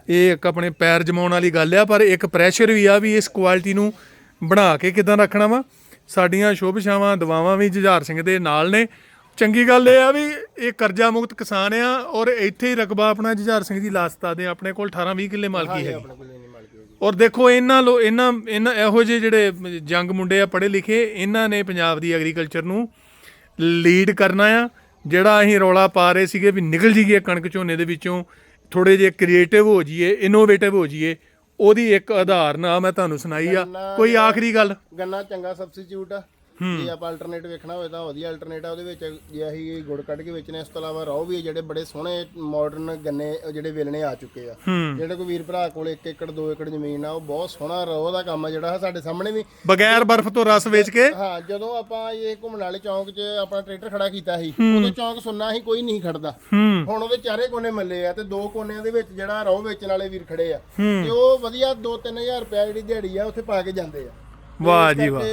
ਇਹ ਇੱਕ ਆਪਣੇ ਪੈਰ ਜਮਾਉਣ ਵਾਲੀ ਗੱਲ ਆ ਪਰ ਇੱਕ ਪ੍ਰੈਸ਼ਰ ਵੀ ਆ ਵੀ ਇਸ ਕੁਆਲਿਟੀ ਨੂੰ ਬਣਾ ਕੇ ਕਿਦਾਂ ਰੱਖਣਾ ਵਾ। ਸਾਡੀਆਂ ਸ਼ੁਭਸ਼ਾਵਾਂ ਦੁਆਵਾਂ ਵੀ ਜੁਝਾਰ ਸਿੰਘ ਦੇ ਨਾਲ ਨੇ। ਚੰਗੀ ਗੱਲ ਇਹ ਆ ਵੀ ਇਹ ਕਰਜ਼ਾ ਮੁਕਤ ਕਿਸਾਨ ਆ ਔਰ ਇੱਥੇ ਹੀ ਰਕਬਾ ਆਪਣਾ ਜੁਝਾਰ ਸਿੰਘ ਦੀ ਲਾਸਤਾ ਦੇ ਆਪਣੇ ਕੋਲ 18 20 ਕਿੱਲੇ ਮਾਲਕੀ ਹੈ ਔਰ ਦੇਖੋ ਇਹਨਾਂ ਲੋ ਇਹਨਾਂ ਇਹਨਾਂ ਇਹੋ ਜਿਹੇ ਜਿਹੜੇ ਜੰਗ ਮੁੰਡੇ ਆ ਪੜ੍ਹੇ ਲਿਖੇ ਇਹਨਾਂ ਨੇ ਪੰਜਾਬ ਦੀ ਐਗਰੀਕਲਚਰ ਨੂੰ ਲੀਡ ਕਰਨਾ ਆ। ਜਿਹੜਾ ਅਸੀਂ ਰੌਲਾ ਪਾ ਰਹੇ ਸੀਗੇ ਵੀ ਨਿਕਲ ਜੀਏ ਕਣਕ ਝੋਨੇ ਦੇ ਵਿੱਚੋਂ ਥੋੜੇ ਜਿਹੇ ਕ੍ਰੀਏਟਿਵ ਹੋ ਜਾਈਏ ਇਨੋਵੇਟਿਵ ਹੋ ਜਾਈਏ ਉਹਦੀ ਇੱਕ ਉਦਾਹਰਨ ਆ ਮੈਂ ਤੁਹਾਨੂੰ ਸੁਣਾਈ ਆ। ਕੋਈ ਆਖਰੀ ਗੱਲ? ਗੰਨਾ ਚੰਗਾ ਸਬਸਟੀਟਿਊਟ ਆ। ਜੇ ਆਪਾਂ ਅਲਟਰਨੇਟ ਵੇਖਣਾ ਹੋਵੇ ਤਾਂ ਵਧੀਆ ਅਲਟਰਨੇਟ ਆ ਉਹਦੇ ਵਿੱਚ ਜੇ ਅਸੀਂ ਗੁੜ ਕੱਢ ਕੇ ਵੇਚਣੇ ਇਸ ਤੋਂ ਇਲਾਵਾ ਰੋ ਵੀ ਜਿਹੜੇ ਬੜੇ ਸੋਹਣੇ ਮਾਡਰਨ ਗੰਨੇ ਜਿਹੜੇ ਵੇਲਣੇ ਆ ਚੁੱਕੇ ਆ। ਜਿਹੜੇ ਕੋਈ ਵੀਰ ਭਰਾ ਕੋਲ 1 ਏਕੜ 2 ਏਕੜ ਜ਼ਮੀਨ ਆ ਉਹ ਬਹੁਤ ਸੋਹਣਾ ਰੋ ਦਾ ਕੰਮ ਆ ਜਿਹੜਾ ਸਾਡੇ ਸਾਹਮਣੇ ਵੀ। ਬਗੈਰ ਬਰਫ਼ ਤੋਂ ਰਸ ਵੇਚ ਕੇ? ਹਾਂ ਜਦੋਂ ਆਪਾਂ ਇਹ ਘੁੰਮਣ ਵਾਲੇ ਚੌਂਕ 'ਚ ਆਪਣਾ ਟਰੈਕਟਰ ਖੜਾ ਕੀਤਾ ਸੀ ਉਦੋਂ ਚੌਂਕ ਸੁੰਨਾ ਸੀ ਕੋਈ ਨਹੀਂ ਖੜਦਾ। ਹੁਣ ਉਹਦੇ ਚਾਰੇ ਕੋਨੇ ਮੱਲੇ ਆ ਤੇ ਦੋ ਕੋਨਿਆਂ ਦੇ ਵਿੱਚ ਜਿਹੜਾ ਰੋ ਵੇਚਣ ਵਾਲੇ ਵੀਰ ਖੜੇ ਆ। ਤੇ ਉਹ ਵਧੀਆ 2-3000 ਰੁਪਏ ਜਿਹੜੀ ਦਿਹਾੜੀ ਆ ਉੱਥੇ ਪਾ ਕੇ ਜਾਂਦੇ ਆ। ਵਾਹ ਜੀ ਵਾਹ।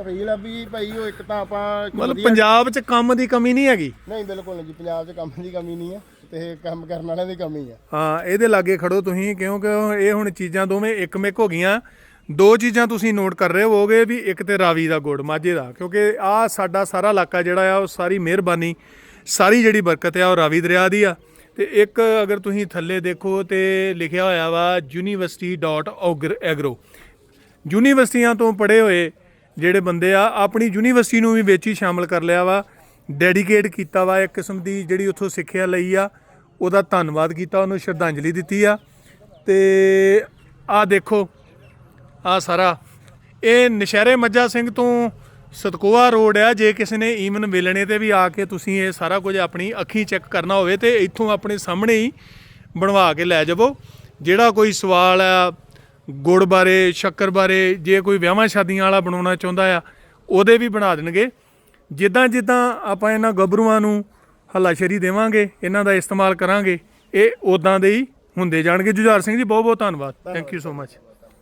ਅਪੀਲ ਆ ਵੀ ਭਾਈ ਉਹ ਇੱਕ ਤਾਂ ਆਪਾਂ ਇੱਕ ਮਤਲਬ ਵਧੀਆ- ਪੰਜਾਬ 'ਚ ਕੰਮ ਦੀ ਕਮੀ ਨਹੀਂ ਹੈਗੀ? ਨਹੀਂ ਬਿਲਕੁਲ ਨਹੀਂ ਜੀ ਪੰਜਾਬ 'ਚ ਕੰਮ ਦੀ ਕਮੀ ਨਹੀਂ ਆ ਤੇ ਕੰਮ ਕਰਨ ਵਾਲਿਆਂ ਦੀ ਕਮੀ ਆ। ਹਾਂ ਇਹਦੇ ਲਾਗੇ ਖੜੋ ਤੁਸੀਂ ਕਿਉਂਕਿ ਇਹ ਹੁਣ ਚੀਜ਼ਾਂ ਦੋਵੇਂ ਇੱਕਮਿਕ ਹੋ ਗਈਆਂ। ਦੋ ਚੀਜ਼ਾਂ ਤੁਸੀਂ ਨੋਟ ਕਰ ਰਹੇ ਹੋਵੋਗੇ ਵੀ ਇੱਕ ਤੇ ਰਾਵੀ ਦਾ ਗੁੜ ਮਾਝੇ ਦਾ ਕਿਉਂਕਿ ਆ ਸਾਡਾ ਸਾਰਾ ਇਲਾਕਾ ਜਿਹੜਾ ਆ ਉਹ ਸਾਰੀ ਮਿਹਰਬਾਨੀ ਸਾਰੀ ਜਿਹੜੀ ਬਰਕਤ ਆ ਉਹ ਰਾਵੀ ਦਰਿਆ ਦੀ ਆ। ਤੇ ਇੱਕ ਅਗਰ ਤੁਸੀਂ ਥੱਲੇ ਦੇਖੋ ਤੇ ਲਿਖਿਆ ਹੋਇਆ ਵਾ university.agro ਯੂਨੀਵਰਸਿਟੀਆਂ ਤੋਂ ਪੜ੍ਹੇ ਹੋਏ ਜਿਹੜੇ ਬੰਦੇ ਆ, ਆਪਣੀ ਯੂਨੀਵਰਸਿਟੀ ਨੂੰ ਵੀ ਵਿੱਚ ਹੀ ਸ਼ਾਮਲ ਕਰ ਲਿਆ ਵਾ, ਡੈਡੀਕੇਟ ਕੀਤਾ ਵਾ ਇੱਕ ਕਿਸਮ ਦੀ ਜਿਹੜੀ ਉੱਥੋਂ ਸਿੱਖਿਆ ਲਈ ਆ, ਉਹਦਾ ਧੰਨਵਾਦ ਕੀਤਾ, ਉਹਨੂੰ ਸ਼ਰਧਾਂਜਲੀ ਦਿੱਤੀ ਆ। ਤੇ ਆ ਦੇਖੋ ਆ ਸਾਰਾ। ਇਹ ਨਸ਼ਹਿਰੇ ਮੱਜਾ ਸਿੰਘ ਤੋਂ ਸਤਕੋਆ ਰੋਡ ਆ, ਜੇ ਕਿਸੇ ਨੇ ਈਵਨ ਵੇਲਣੇ ਤੇ ਵੀ ਆ ਕੇ ਤੁਸੀਂ ਇਹ ਸਾਰਾ ਕੁਝ ਆਪਣੀ ਅੱਖੀਂ ਚੈੱਕ ਕਰਨਾ ਹੋਵੇ ਤੇ ਇੱਥੋਂ ਆਪਣੇ ਸਾਹਮਣੇ ਹੀ ਬਣਵਾ ਕੇ ਲੈ ਜਾਵੋ। ਜਿਹੜਾ ਕੋਈ ਸਵਾਲ ਆ ਗੁੜ ਬਾਰੇ ਸ਼ੱਕਰ ਬਾਰੇ ਜੇ ਕੋਈ ਵਿਆਹਾਂ ਸ਼ਾਦੀਆਂ ਵਾਲਾ ਬਣਾਉਣਾ ਚਾਹੁੰਦਾ ਆ ਉਹਦੇ ਵੀ ਬਣਾ ਦੇਣਗੇ। ਜਿੱਦਾਂ ਜਿੱਦਾਂ ਆਪਾਂ ਇਹਨਾਂ ਗੱਭਰੂਆਂ ਨੂੰ ਹੱਲਾਸ਼ੇਰੀ ਦੇਵਾਂਗੇ ਇਹਨਾਂ ਦਾ ਇਸਤੇਮਾਲ ਕਰਾਂਗੇ ਇਹ ਉਦਾਂ ਦੇ ਹੀ ਹੁੰਦੇ ਜਾਣਗੇ। ਜੁਝਾਰ ਸਿੰਘ ਜੀ ਬਹੁਤ ਬਹੁਤ ਧੰਨਵਾਦ ਥੈਂਕ ਯੂ ਸੋ ਮਚ